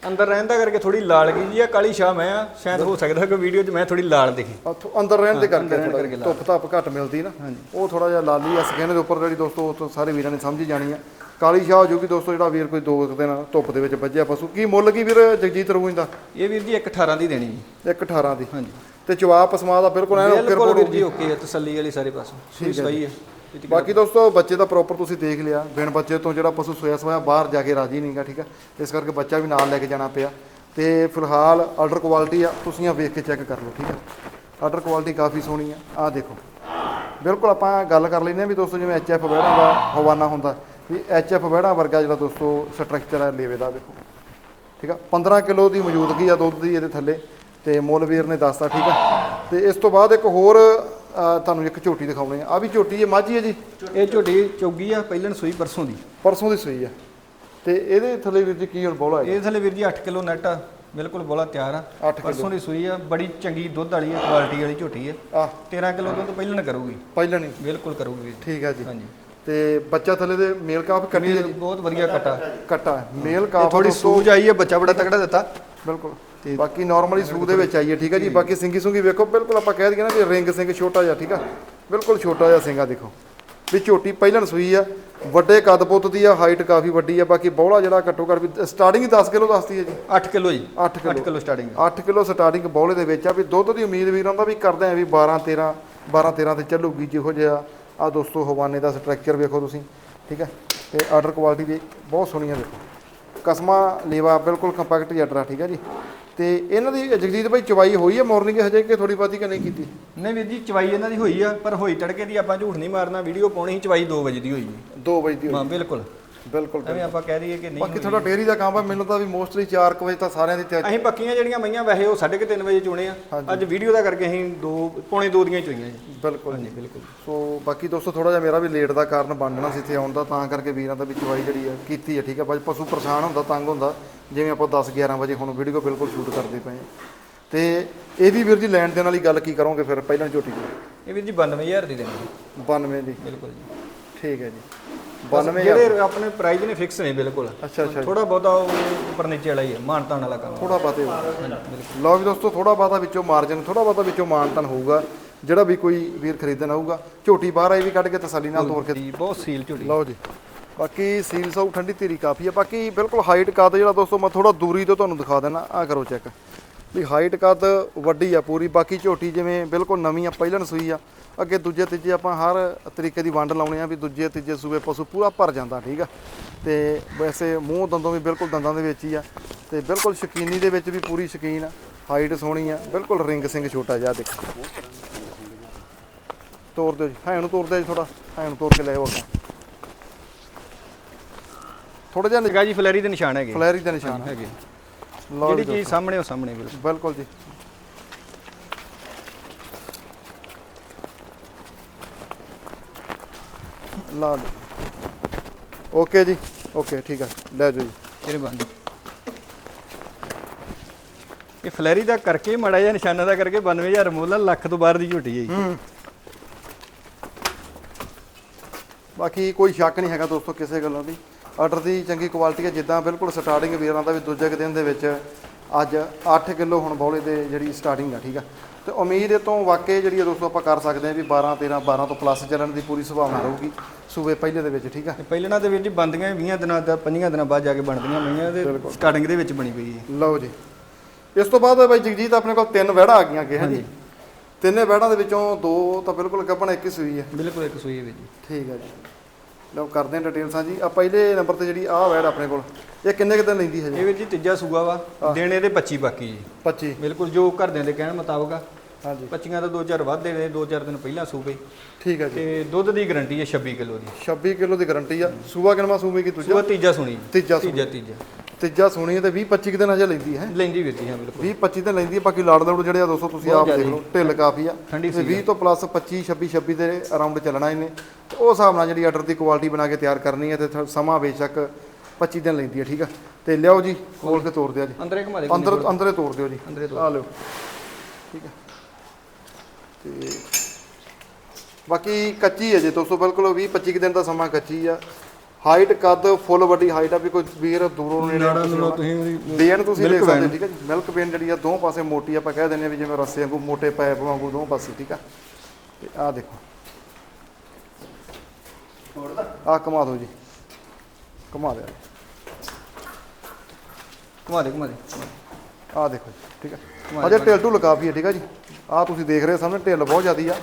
ਅੰਦਰ ਰਹਿਣ ਦਾ ਕਰਕੇ ਥੋੜੀ ਲਾਲ ਗਈ ਜੀ ਆ ਕਾਲੀ ਸ਼ਾਹ ਮੈਂ ਆ ਸ਼ਾਇਦ ਹੋ ਸਕਦਾ ਕਿ ਵੀਡੀਓ 'ਚ ਮੈਂ ਥੋੜੀ ਲਾਲ ਦਿਖੀ। ਉੱਥੋਂ ਅੰਦਰ ਰਹਿਣ ਦੇ ਕਰਕੇ ਰਹਿਣ ਥੋੜ੍ਹਾ ਕਰਕੇ ਧੁੱਪ ਧੱਪ ਘੱਟ ਮਿਲਦੀ ਨਾ। ਉਹ ਥੋੜਾ ਜਿਹਾ ਲਾਲੀ ਆ ਸਕੈਨ ਦੇ ਉੱਪਰ ਜਿਹੜੀ ਦੋਸਤੋ ਉਹ ਤੋਂ ਸਾਰੇ ਵੀਰਾਂ ਨੇ ਸਮਝ ਹੀ ਜਾਣੀ ਆ। ਕਾਲੀ ਸ਼ਾਹ ਹੋ ਜੂਗੀ ਦੋਸਤੋ ਜਿਹੜਾ ਵੀਰ ਕੋਈ ਦੋ ਕੁ ਦਿਨ ਧੁੱਪ ਦੇ ਵਿੱਚ ਵੱਜਿਆ ਪਸ਼ੂ। ਕੀ ਮੁੱਲ ਕੀ ਵੀਰ ਜਗਜੀਤ ਰੂਜ ਦਾ? ਇਹ ਵੀਰ ਜੀ 118 ਦੀ ਦੇਣੀ ਜੀ। 118 ਦੀ। ਹਾਂਜੀ। ਤੇ ਚਵਾ ਪਸਮਾ ਦਾ ਬਿਲਕੁਲ ਐਨ ਓਕੇ ਬਿਲਕੁਲ ਰਿਪੋਰਟ ਵੀਰ ਹੋਊਗੀ ਜੀ ਓਕੇ ਹੈ ਤਸੱਲੀ ਵਾਲੀ ਸਾਰੇ ਪਾਸੋਂ। ਸਵਾਈ ਹੈ। ਬਾਕੀ ਦੋਸਤੋ, ਬੱਚੇ ਦਾ ਪ੍ਰੋਪਰ ਤੁਸੀਂ ਦੇਖ ਲਿਆ। ਬਿਨ ਬੱਚੇ ਤੋਂ ਜਿਹੜਾ ਪਸ਼ੂ ਸੋਇਆ ਸੋਇਆ ਬਾਹਰ ਜਾ ਕੇ ਰਾਜੀ ਨਹੀਂਗਾ ਠੀਕ ਆ? ਇਸ ਕਰਕੇ ਬੱਚਾ ਵੀ ਨਾਲ ਲੈ ਕੇ ਜਾਣਾ ਪਿਆ। ਤੇ ਫਿਲਹਾਲ ਆਰਡਰ ਕੁਆਲਿਟੀ ਆ, ਤੁਸੀਂ ਆ ਵੇਖ ਕੇ ਚੈੱਕ ਕਰ ਲਓ, ਠੀਕ ਆ? ਆਰਡਰ ਕੁਆਲਿਟੀ ਕਾਫੀ ਸੋਹਣੀ ਆ। ਆ ਦੇਖੋ। ਬਿਲਕੁਲ ਆਪਾਂ ਗੱਲ ਕਰ ਲੈਂਦੇ ਆ ਵੀ ਦੋਸਤੋ, ਜਿਵੇਂ ਐਚਐਫ ਵਹਿੜਾਂ ਦਾ ਹਵਾਨਾ ਹੁੰਦਾ, ਵੀ ਐਚਐਫ ਵਹਿੜਾਂ ਵਰਗਾ ਜਿਹੜਾ ਦੋਸਤੋ ਸਟਰਕਚਰ ਹੈ ਲੇਵੇ ਦਾ, ਦੇਖੋ। ਠੀਕ ਆ? 15 ਕਿਲੋ ਦੀ ਮੌਜੂਦਗੀ ਆ ਦੁੱਧ ਦੀ ਇਹਦੇ ਥੱਲੇ, ਤੇ ਮੁੱਲ ਵੀਰ ਨੇ ਦੱਸਤਾ, ਠੀਕ ਆ? ਤੇ ਇਸ ਤੋਂ ਬਾਅਦ ਇੱਕ ਹੋਰ ਤੁਹਾਨੂੰ ਇੱਕ ਝੋਟੀ ਦਿਖਾਉਣੀ ਆ। ਆ ਵੀ ਝੋਟੀ ਹੈ ਮਾਝੀ ਹੈ ਜੀ? ਇਹ ਝੋਟੀ ਚੌਗੀ ਆ ਪਹਿਲਣ ਸੂਈ ਪਰਸੋਂ ਦੀ। ਪਰਸੋਂ ਦੀ ਸੂਈ ਆ। ਤੇ ਇਹਦੇ ਥੱਲੇ ਵੀਰ ਜੀ ਕੀ ਹੁਣ ਬੋਲਾ ਹੈ ਇਹ ਥੱਲੇ ਵੀਰ ਜੀ 8 ਕਿਲੋ ਨੈਟ ਆ ਬਿਲਕੁਲ ਬੋਲਾ ਤਿਆਰ ਆ। ਅੱਠ ਕਿੱਲੋ। ਪਰਸੋਂ ਦੀ ਸੂਈ ਆ ਬੜੀ ਚੰਗੀ ਦੁੱਧ ਵਾਲੀ ਆ ਕੁਆਲਿਟੀ ਵਾਲੀ ਝੋਟੀ ਆ। ਆ। 13 ਕਿਲੋ ਦੁੱਧ ਪਹਿਲਣ ਕਰੂਗੀ। ਪਹਿਲਾਂ ਨਹੀਂ ਬਿਲਕੁਲ ਕਰੂਗੀ ਵੀਰ ਜੀ। ਠੀਕ ਹੈ ਜੀ। ਹਾਂਜੀ। ਤੇ ਬੱਚਾ ਥੱਲੇ ਦੇ ਮੇਲ ਕਾਫ ਵੀਰ ਬਹੁਤ ਵਧੀਆ ਕਟਾ। ਕੱਟਾ। ਮੇਲ ਕਾਫ ਥੋੜੀ ਸੂਜ ਆਈ ਹੈ ਬੱਚਾ ਬੜਾ ਤਕੜਾ ਦਿੱਤਾ। ਬਿਲਕੁਲ। ਬਾਕੀ ਨਾਰਮਲੀ ਸੂ ਦੇ ਵਿੱਚ ਆਈ ਹੈ ਠੀਕ ਹੈ ਜੀ? ਬਾਕੀ ਸਿੰਗੀ ਸੁੰਗੀ ਵੇਖੋ ਬਿਲਕੁਲ ਆਪਾਂ ਕਹਿ ਦਈਏ ਨਾ ਵੀ ਰਿੰਗ ਸਿੰਘ ਛੋਟਾ ਜਿਹਾ ਠੀਕ ਆ? ਬਿਲਕੁਲ ਛੋਟਾ ਜਿਹਾ ਸਿੰਘਾ ਦੇਖੋ। ਵੀ ਝੋਟੀ ਪਹਿਲਾਂ ਸੂਈ ਆ ਵੱਡੇ ਕੱਦ ਪੁੱਤ ਦੀ ਆ ਹਾਈਟ ਕਾਫੀ ਵੱਡੀ ਆ ਬਾਕੀ ਬੌਲਾ ਜਿਹੜਾ ਘੱਟੋ ਘੱਟ ਵੀ ਸਟਾਰਟਿੰਗ ਹੀ 10 ਕਿਲੋ ਦੱਸਦੀ ਹੈ ਜੀ। 8 ਕਿਲੋ ਜੀ। 8 8 kilo kilo starting 8 kilo starting ਬੌਲੇ ਦੇ ਵਿੱਚ ਆ ਵੀ ਦੁੱਧ ਦੀ ਉਮੀਦ ਵੀਰਾਂ ਦਾ ਵੀ ਕਰਦੇ ਆ ਵੀ 12 13 12 13 ਤੇ ਚੱਲੂਗੀ ਜਿਹੋ ਜਿਹਾ। ਆ ਦੋਸਤੋ ਹਵਾਨੇ ਦਾ ਸਟਰਕਚਰ ਵੇਖੋ ਤੁਸੀਂ ਠੀਕ ਹੈ? ਤੇ ਆਰਡਰ ਕੁਆਲਿਟੀ ਵੀ ਬਹੁਤ ਸੋਹਣੀ ਆ ਦੇਖੋ। ਕਸਮਾ ਲੇਵਾ ਬਿਲਕੁਲ ਕੰਪੈਕਟ ਜੱਟਰਾ ਠੀਕ ਹੈ ਜੀ? ਤੇ ਇਹਨਾਂ ਦੀ ਜਗਜੀਤ ਭਾਈ ਚਵਾਈ ਹੋਈ ਹੈ ਮਾਰਨਿੰਗ ਹਜੇ ਕਿ ਥੋੜੀ ਬਾਤੀ ਕਿ ਨਹੀਂ ਕੀਤੀ? ਨਹੀਂ ਵੀਰ ਜੀ ਚਵਾਈ ਇਹਨਾਂ ਦੀ ਹੋਈ ਆ ਪਰ ਹੋਈ ਤੜਕੇ ਦੀ ਆਪਾਂ ਝੂਠ ਨਹੀਂ ਮਾਰਨਾ ਵੀਡੀਓ ਪਾਉਣੀ ਸੀ ਚਵਾਈ 2 ਵਜੇ ਦੀ ਹੋਈ ਜੀ 2 ਵਜੇ ਦੀ ਹੋਈ। ਹਾਂ ਬਿਲਕੁਲ। ਬਿਲਕੁਲ ਐਵੇਂ ਆਪਾਂ ਕਹਿ ਦਈਏ ਕਿ ਨਹੀਂ ਬਾਕੀ ਤੁਹਾਡਾ ਡੇਰੀ ਦਾ ਕੰਮ ਆ ਮੈਨੂੰ ਤਾਂ ਵੀ ਮੋਸਟਲੀ 4 ਵਜੇ ਤਾਂ ਸਾਰਿਆਂ ਦੀ ਤਿਆਰੀ ਅਸੀਂ ਪੱਕੀਆਂ ਜਿਹੜੀਆਂ ਮਈਆਂ ਵੈਸੇ ਉਹ 3:30 ਵਜੇ ਚੋਣੇ ਆ। ਅੱਜ ਵੀਡੀਓ ਦਾ ਕਰਕੇ ਅਸੀਂ 2 ਪੌਣੇ 2 ਦੀਆਂ ਚੋਈਆਂ ਜੀ। ਬਿਲਕੁਲ। ਹਾਂਜੀ ਬਿਲਕੁਲ। ਸੋ ਬਾਕੀ ਦੋਸਤੋ ਥੋੜਾ ਜਿਹਾ ਮੇਰਾ ਵੀ ਲੇਟ ਦਾ ਕਾਰਨ ਬਣ ਜਾਣਾ ਸੀ ਇੱਥੇ ਆਉਣ ਦਾ ਤਾਂ ਕਰਕੇ ਵੀਰਾਂ ਦਾ ਵੀ ਚਵਾਈ ਜਿਹੜੀ ਆ ਕੀਤੀ ਹੈ ਠੀਕ ਹੈ ਬਾਈ ਪਸ਼ੂ ਪਰੇਸ਼ਾਨ ਹੁੰਦਾ ਤੰਗ ਹੁੰਦਾ। ਜਿਵੇਂ ਆਪਾਂ 10 11 ਵਜੇ ਹੁਣ ਵੀਡੀਓ ਬਿਲਕੁਲ ਸ਼ੂਟ ਕਰਦੇ ਪਏ ਹਾਂ। ਤੇ ਇਹਦੀ ਵੀਰ ਜੀ ਲੈਣ ਦੇਣ ਵਾਲੀ ਗੱਲ ਕੀ ਕਰੋਗੇ ਫਿਰ ਪਹਿਲਾਂ ਝੋਟੀ ਦੀ? ਇਹ ਵੀਰ ਜੀ 92000 ਦੀ ਦੇਣੀ 92 ਦੀ। ਬਿਲਕੁਲ ਜੀ। ਠੀਕ ਹੈ ਜੀ। ਬਸ 92000 ਜਿਹੜੇ ਆਪਣੇ ਪ੍ਰਾਈਸ ਨੇ ਫਿਕਸ ਨੇ ਬਿਲਕੁਲ। ਅੱਛਾ ਅੱਛਾ ਥੋੜਾ ਬਹੁਤਾ ਉੱਪਰ ਨੀਚੇ ਵਾਲਾ ਹੀ ਹੈ ਮਾਨਤਾਨ ਵਾਲਾ ਕੰਮ ਥੋੜਾ ਬਾਤੇ ਲਓ ਵੀ ਦੋਸਤੋ ਥੋੜਾ ਬਾਤਾ ਵਿੱਚੋਂ ਮਾਰਜਨ ਥੋੜਾ ਬਾਤਾ ਵਿੱਚੋਂ ਮਾਨਤਨ ਹੋਊਗਾ। ਜਿਹੜਾ ਵੀ ਕੋਈ ਵੀਰ ਖਰੀਦਣ ਆਊਗਾ ਝੋਟੀ ਬਾਹਰ ਆਈ ਵੀ ਕੱਢ ਕੇ ਤਸੱਲੀ ਨਾਲ ਤੋਰ ਕੇ ਬਹੁਤ ਸੀਲ ਝੋਟੀ। ਲਓ ਜੀ। ਬਾਕੀ ਸੀਲ ਸਾਊ ਠੰਡੀ ਧੀਰੀ ਕਾਫੀ ਆ। ਬਾਕੀ ਬਿਲਕੁਲ ਹਾਈਟ ਕੱਦ ਜਿਹੜਾ ਦੋਸਤੋ, ਮੈਂ ਥੋੜਾ ਦੂਰੀ ਤੋਂ ਤੁਹਾਨੂੰ ਦਿਖਾ ਦੇਣਾ ਆ ਕਰੋ ਚੈੱਕ ਵੀ ਹਾਈਟ ਕੱਦ ਵੱਡੀ ਆ ਪੂਰੀ, ਬਾਕੀ ਝੋਟੀ ਜਿਵੇਂ ਬਿਲਕੁਲ ਨਵੀਂ ਆ, ਪਹਿਲਣ ਸੂਈ ਆ। ਅੱਗੇ ਦੂਜੇ ਤੀਜੇ ਆਪਾਂ ਹਰ ਤਰੀਕੇ ਦੀ ਵੰਡ ਲਾਉਣੇ ਆ ਵੀ ਦੂਜੇ ਤੀਜੇ ਸੂਏ ਪਸ਼ੂ ਪੂਰਾ ਭਰ ਜਾਂਦਾ, ਠੀਕ ਆ। ਤੇ ਵੈਸੇ ਮੂੰਹ ਦੰਦੋਂ ਵੀ ਬਿਲਕੁਲ ਦੰਦਾਂ ਦੇ ਵਿੱਚ ਹੀ ਆ। ਤੇ ਬਿਲਕੁਲ ਸ਼ਕੀਨੀ ਦੇ ਵਿੱਚ ਵੀ ਪੂਰੀ ਸ਼ਕੀਨ ਆ ਹਾਈਟ ਸੋਹਣੀ ਆ, ਬਿਲਕੁਲ ਰਿੰਗ ਸਿੰਘ ਛੋਟਾ ਜਿਹਾ ਦੇਖੋ। ਤੋਰ ਦਿਓ ਜੀ ਹਾਂ ਨੂੰ ਤੋਰ ਦਿਓ ਜੀ ਥੋੜਾ ਹਾਂ ਨੂੰ ਤੋਰ ਕੇ ਲੈ ਆਓ ਅੱਗੇ ਥੋੜਾ ਜਿਹਾ ਹੈਗਾ ਜੀ ਫਲੈਰੀ ਦੇ ਨਿਸ਼ਾਨ ਹੈਗੇ। ਫਲੈਰੀ ਦਾ ਨਿਸ਼ਾਨ ਹੈਗੇ। ਜਿਹੜੀ ਜੀ ਚੀਜ਼ ਸਾਹਮਣੇ ਉਹ ਸਾਹਮਣੇ ਬਿਲਕੁਲ। ਬਿਲਕੁਲ ਜੀ। ਲਾ ਲਓ ਓਕੇ ਜੀ ਓਕੇ ਠੀਕ ਹੈ ਲੈ ਜਾਓ ਜੀ। ਇਹਨੇ ਬੰਦ? ਇਹ ਫਲੈਰੀ ਦਾ ਕਰਕੇ ਮੜਾ ਜਿਹਾ ਨਿਸ਼ਾਨਾ ਦਾ ਕਰਕੇ 92000 ਮੁੱਲ ਲੱਖ ਤੋਂ ਬਾਹਰ ਦੀ ਝੋਟੀ ਹੈ ਜੀ। ਬਾਕੀ ਕੋਈ ਸ਼ੱਕ ਨਹੀਂ ਹੈਗਾ ਦੋਸਤੋ ਕਿਸੇ ਗੱਲੋਂ ਵੀ ਆਰਡਰ ਦੀ ਚੰਗੀ ਕੁਆਲਿਟੀ ਹੈ ਜਿੱਦਾਂ ਬਿਲਕੁਲ ਸਟਾਰਟਿੰਗ ਵੀਰਾਂ ਦਾ ਵੀ ਦੂਜੇ ਕੁ ਦਿਨ ਦੇ ਵਿੱਚ ਅੱਜ 8 ਕਿਲੋ ਹੁਣ ਬੌਲੇ ਦੇ ਜਿਹੜੀ ਸਟਾਰਟਿੰਗ ਆ ਠੀਕ ਆ। ਤੇ ਉਮੀਦ ਇਹ ਤੋਂ ਵਾਕਈ ਜਿਹੜੀ ਆ ਦੋਸਤੋ ਆਪਾਂ ਕਰ ਸਕਦੇ ਹਾਂ ਵੀ 12 13 12 ਤੋਂ ਪਲੱਸ ਚੱਲਣ ਦੀ ਪੂਰੀ ਸੰਭਾਵਨਾ ਰਹੂਗੀ ਸੂਬੇ ਪਹਿਲੇ ਦੇ ਵਿੱਚ ਠੀਕ ਆ। ਪਹਿਲਣਾ ਦੇ ਵਿੱਚ ਬੰਦੀਆਂ 20 ਦਿਨਾਂ ਦਾ 5 ਦਿਨਾਂ ਬਾਅਦ ਜਾ ਕੇ ਬਣਦੀਆਂ ਮਈਆਂ ਦੇ ਸਟਾਰਟਿੰਗ ਦੇ ਵਿੱਚ ਬਣੀ ਪਈ ਹੈ। ਲਓ ਜੀ। ਇਸ ਤੋਂ ਬਾਅਦ ਬਾਈ ਜਗਜੀਤ ਆਪਣੇ ਕੋਲ ਤਿੰਨ ਵਹਿੜਾਂ ਆ ਗਈਆਂ ਅੱਗੇ ਹੈ ਜੀ ਤਿੰਨੇ ਵਹਿੜਾਂ ਦੇ ਵਿੱਚੋਂ ਦੋ ਤਾਂ ਬਿਲਕੁਲ ਗੱਭਣ ਇੱਕ ਹੀ ਸੂਈ ਹੈ। ਬਿਲਕੁਲ ਇੱਕ ਸੂਈ ਹੈ ਜੀ। ਠੀਕ ਹੈ ਜੀ। ਲਓ ਕਰਦੇ ਹਾਂ ਡਿਟੇਲਸਾਂ ਜੀ ਆ ਪਹਿਲੇ ਨੰਬਰ ਤੇ ਜਿਹੜੀ ਆਹ ਵੈੜ ਆਪਣੇ ਕੋਲ ਇਹ ਕਿੰਨੇ ਕੁ ਦਿਨ ਲੈਂਦੀ ਹੈ ਜੀ? ਇਹ ਵੀਰ ਜੀ ਤੀਜਾ ਸੂਆ ਵਾ। ਦੇਣੇ ਦੇ 25 ਬਾਕੀ ਜੀ। 25 ਬਿਲਕੁਲ ਜੋ ਘਰਦਿਆਂ ਦੇ ਕਹਿਣ ਮੁਤਾਬਕ ਆ। ਹਾਂਜੀ। 25 ਦਾ 2000 ਵੱਧ ਦੇਣੇ 2000 ਦਿਨ ਪਹਿਲਾਂ ਸੂਬੇ ਠੀਕ ਹੈ ਜੀ। ਤੇ ਦੁੱਧ ਦੀ ਗਾਰੰਟੀ ਹੈ 26 ਕਿਲੋ ਦੀ। 26 ਕਿਲੋ ਦੀ ਗਾਰੰਟੀ ਆ। ਸੂਆ ਕਿਨਵਾ ਸੂਵੇ ਕੀ ਸੂਆ ਦੂਜਾ ਤੀਜਾ ਸੁਣੀ। ਤੀਜਾ ਸੂਆ। ਤੀਜਾ ਤੀਜਾ। ਤੀਜਾ ਸੋਣੀ ਤੇ 20 25 ਦਿਨ ਹਜੇ ਲੈਂਦੀ ਹੈ। ਲੈਂਦੀ ਵੀਰ ਜੀ ਹਾਂ ਬਿਲਕੁਲ। 20 25 ਦਿਨ ਲੈਂਦੀ ਹੈ ਬਾਕੀ ਲਾੜ ਦੌੜ ਜਿਹੜੇ ਆ ਦੋਸਤੋ ਤੁਸੀਂ ਆਪ ਦੇਖ ਲਓ ਢਿੱਲ ਕਾਫੀ ਆ। ਤੇ 20 ਤੋਂ ਪਲੱਸ 25 26 26 ਦੇ ਅਰਾਊਂਡ ਚੱਲਣਾ ਇਹਨੇ। ਤੇ ਉਹ ਹਿਸਾਬ ਨਾਲ ਜਿਹੜੀ ਆਰਡਰ ਦੀ ਕੁਆਲਿਟੀ ਬਣਾ ਕੇ ਤਿਆਰ ਕਰਨੀ ਹੈ ਤੇ ਸਮਾਂ ਬੇਸ਼ੱਕ 25 ਦਿਨ ਲੈਂਦੀ ਹੈ ਠੀਕ ਆ। ਤੇ ਲਿਆਓ ਜੀ ਖੋਲ ਕੇ ਤੋੜ ਦਿਓ ਜੀ। ਅੰਦਰੇ ਘੁਮਾ ਦੇ ਅੰਦਰ ਅੰਦਰੇ ਤੋੜ ਦਿਓ ਜੀ। ਅੰਦਰੇ ਤੋੜ। ਆ ਲਿਓ। ਠੀਕ ਹੈ ਤੇ ਬਾਕੀ ਕੱਚੀ ਹੈ ਜੀ ਦੋਸਤੋ ਬਿਲਕੁਲ 20 25 ਦਿਨ ਦਾ ਸਮਾਂ ਕੱਚੀ ਆ। ਹਾਈਟ ਕੱਦ ਫੁੱਲ ਵੱਡੀ ਹਾਈਟ ਆ ਵੀ ਕੋਈ ਵੀਰ ਦੂਰੋਂ ਨੇੜੇ ਨਾੜਾ ਨੂੰ ਤੁਸੀਂ ਉਹਦੀ ਦੇਖ ਸਕਦੇ। ਠੀਕ ਹੈ ਜੀ? ਮਿਲਕ ਬੇਨ ਜਿਹੜੀ ਆ ਦੋ ਪਾਸੇ ਮੋਟੀ ਆਪਾਂ ਕਹਿ ਦਿੰਦੇ ਆ ਵੀ ਜਿਵੇਂ ਰੱਸੇ ਵਾਂਗੂ ਮੋਟੇ ਪਾਈਪ ਵਾਂਗੂ ਦੋ ਪਾਸੇ ਠੀਕ ਆ? ਤੇ ਆਹ ਦੇਖੋ। ਆ ਕਮਾ ਦਿਓ ਜੀ। ਘੁਮਾ ਦੇ ਘੁਮਾ ਦੇ ਘੁਮਾ ਦੇ ਆਹ ਦੇਖੋ ਜੀ, ਠੀਕ ਹੈ ਅਜੇ ਢਿੱਲ ਢੁੱਲ ਕਾਫੀ ਹੈ ਠੀਕ ਹੈ ਜੀ? ਆਹ ਤੁਸੀਂ ਦੇਖ ਰਹੇ ਹੋ ਸਾਹਮਣੇ ਢਿੱਲ ਬਹੁਤ ਜ਼ਿਆਦੀ ਆ।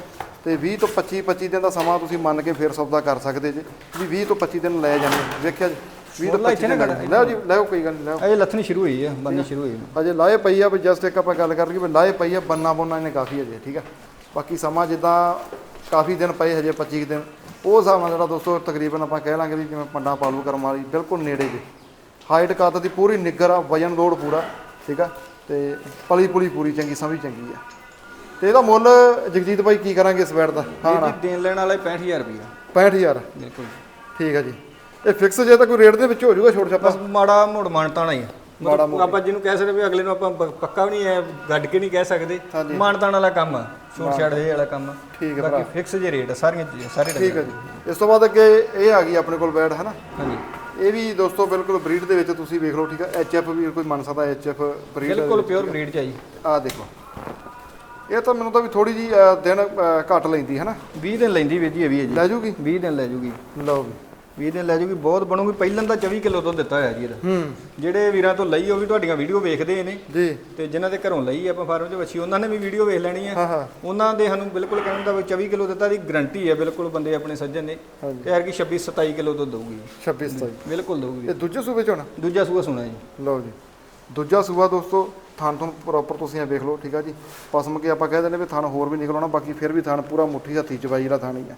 ਤੇ 20 ਤੋਂ 25 25 ਦਿਨ ਦਾ ਸਮਾਂ ਤੁਸੀਂ ਮੰਨ ਕੇ ਫੇਰ ਸੌਦਾ ਕਰ ਸਕਦੇ ਜੀ। ਵੀ 20 ਤੋਂ 25 ਦਿਨ ਲੈ ਜਾਂਦੇ ਵੇਖਿਆ ਜੀ 20 ਤੋਂ ਬੋਲਾ 25 ਇੱਥੇ ਨਾ ਦਿਨ ਲੈਓ ਜੀ ਲੈਓ ਕੋਈ ਗੱਲ ਨਹੀਂ ਲੈਓ ਅਜੇ ਲੱਥਣੀ ਸ਼ੁਰੂ ਹੋਈ ਹੈ ਬੰਨੀ ਸ਼ੁਰੂ ਹੋਈ ਹੈ ਅਜੇ ਲਾਏ ਪਈ ਆ ਵੀ ਜਸਟ ਇੱਕ ਆਪਾਂ ਗੱਲ ਕਰ ਲਈਏ ਵੀ ਲਾਏ ਪਈ ਆ ਬੰਨਾ ਬੋਨਾ ਇਹਨੇ ਕਾਫੀ ਅਜੇ ਠੀਕ ਆ। ਬਾਕੀ ਸਮਾਂ ਜਿੱਦਾਂ ਕਾਫੀ ਦਿਨ ਪਏ ਹਜੇ 25 ਕੁ ਦਿਨ ਉਹ ਹਿਸਾਬ ਨਾਲ ਜਿਹੜਾ ਦੋਸਤੋ ਤਕਰੀਬਨ ਆਪਾਂ ਕਹਿ ਲਾਂਗੇ ਵੀ ਜਿਵੇਂ ਪੰਡਾ ਪਾਲੂ ਕਰਮ ਵਾਲੀ ਬਿਲਕੁਲ ਨੇੜੇ ਜੇ। ਹਾਈਟ ਕੱਦ ਦੀ ਪੂਰੀ ਨਿੱਗਰ ਆ ਵਜਨ ਲੋਡ ਪੂਰਾ ਠੀਕ ਆ। ਤੇ ਪਲੀ ਪੁਲੀ ਪੂਰੀ ਚੰਗੀ ਸਮਝ ਚੰਗੀ ਆ। ਤੇ ਇਹਦਾ ਮੁੱਲ ਜਗਜੀਤ ਭਾਈ ਕੀ ਕਰਾਂਗੇ ਇਸ ਬੈਟ ਦਾ? ਹਾਂ ਜੀ ਦੇਣ ਲੈਣ ਵਾਲਾ 65000 ਰੁਪਇਆ 65000 ਬਿਲਕੁਲ। ਠੀਕ ਆ ਜੀ। ਇਹ ਫਿਕਸ ਜੇ ਤਾਂ ਕੋਈ ਰੇਟ ਦੇ ਵਿੱਚ ਹੋ ਜਾਊਗਾ ਛੋਟ ਛਾਪਾ ਬਸ ਮਾੜਾ ਮੋੜ ਮਾਨਤਾਣਾ ਹੀ। ਮਾੜਾ ਆਪਾਂ ਜਿਹਨੂੰ ਕਹਿ ਸਕਦੇ ਵੀ ਅਗਲੇ ਨੂੰ ਆਪਾਂ ਪੱਕਾ ਵੀ ਨਹੀਂ ਹੈ ਗੱਡ ਕੇ ਨਹੀਂ ਕਹਿ ਸਕਦੇ। ਮਾਨਤਾਣ ਵਾਲਾ ਕੰਮ ਆ ਛੋਟ ਛਾੜ ਦੇ ਵਾਲਾ ਕੰਮ। ਠੀਕ ਹੈ ਬਾਕੀ ਫਿਕਸ ਜੇ ਰੇਟ ਸਾਰੀਆਂ ਚੀਜ਼ਾਂ ਸਾਰੇ ਠੀਕ ਆ ਜੀ। ਇਸ ਤੋਂ ਬਾਅਦ ਅੱਗੇ ਇਹ ਆ ਗਈ ਆਪਣੇ ਕੋਲ ਬੈਟ ਹੈ ਨਾ ਹਾਂਜੀ। ਇਹ ਵੀ ਦੋਸਤੋ ਬਿਲਕੁਲ ਬਰੀਡ ਦੇ ਵਿੱਚ ਤੁਸੀਂ ਵੇਖ ਲਓ ਠੀਕ ਹੈ ਐਚਐਫ ਵੀ ਕੋਈ ਮੰਨ ਸਕਦਾ ਐਚਐਫ ਬਰੀਡ ਬਿਲਕੁਲ ਪਿਓਰ ਬਰੀਡ ਚ ਆ ਜੀ। ਆ ਦੇਖੋ। ਇਹ ਤਾਂ ਮੈਨੂੰ ਤਾਂ ਵੀ ਥੋੜੀ ਜੀ ਦਿਨ ਘੱਟ ਲੈਂਦੀ ਹੈ ਨਾ? 20 ਦਿਨ ਲੈਂਦੀ ਵੀ ਜੀ ਇਹ ਵੀ ਹੈ ਜੀ। ਲੈ ਜੂਗੀ? 20 ਦਿਨ ਲੈ ਜੂਗੀ। ਲਓ ਵੀ। 20 ਦਿਨ ਲੈ ਜੂਗੀ ਬਹੁਤ ਬਣੂਗੀ। ਪਹਿਲਾਂ ਤਾਂ 24 ਕਿਲੋ ਦੁੱਧ ਦਿੱਤਾ ਹੋਇਆ ਜੀ ਇਹਦਾ। ਹੂੰ। ਜਿਹੜੇ ਵੀਰਾਂ ਤੋਂ ਲਈ ਉਹ ਵੀ ਤੁਹਾਡੀਆਂ ਵੀਡੀਓ ਵੇਖਦੇ ਨੇ। ਜੀ। ਤੇ ਜਿਨ੍ਹਾਂ ਦੇ ਘਰੋਂ ਲਈ ਆਪਾਂ ਫਾਰਮ 'ਚ ਵੱਛੀ ਉਹਨਾਂ ਨੇ ਵੀ ਵੀਡੀਓ ਵੇਖ ਲੈਣੀ ਹੈ। ਉਹਨਾਂ ਦੇ ਸਾਨੂੰ ਬਿਲਕੁਲ ਕਹਿਣ ਦਾ ਵੀ 24 ਕਿਲੋ ਦਿੱਤਾ ਦੀ ਗਰੰਟੀ ਹੈ ਬਿਲਕੁਲ ਬੰਦੇ ਆਪਣੇ ਸੱਜਣ ਨੇ। ਤੇ ਯਾਰ ਕੀ 26 27 ਕਿਲੋ ਦੁੱਧ ਦਊਗੀ। 26 27 ਬਿਲਕੁਲ ਦਊਗੀ। ਇਹ ਦੂਜੇ ਸੂਬੇ ਚ ਹੋਣਾ? ਦੂਜਾ ਸੂਆ ਸੁਣਾ ਜੀ। ਲਓ ਜੀ। ਦੂਜਾ ਸੂਬਾ ਦੋਸਤੋ ਥਣ ਤੋਂ ਪ੍ਰੋਪਰ ਤੁਸੀਂ ਇਹ ਵੇਖ ਲਓ ਠੀਕ ਆ ਜੀ। ਪਸਮ ਕੇ ਆਪਾਂ ਕਹਿ ਦਿੰਦੇ ਵੀ ਥਣ ਹੋਰ ਵੀ ਨਿਕਲ ਆਉਣਾ ਬਾਕੀ ਫਿਰ ਵੀ ਥਣ ਪੂਰਾ ਮੁੱਠੀ ਹੱਥੀ ਚਵਾਈ ਜਿਹੜਾ ਥਣ ਹੀ ਆ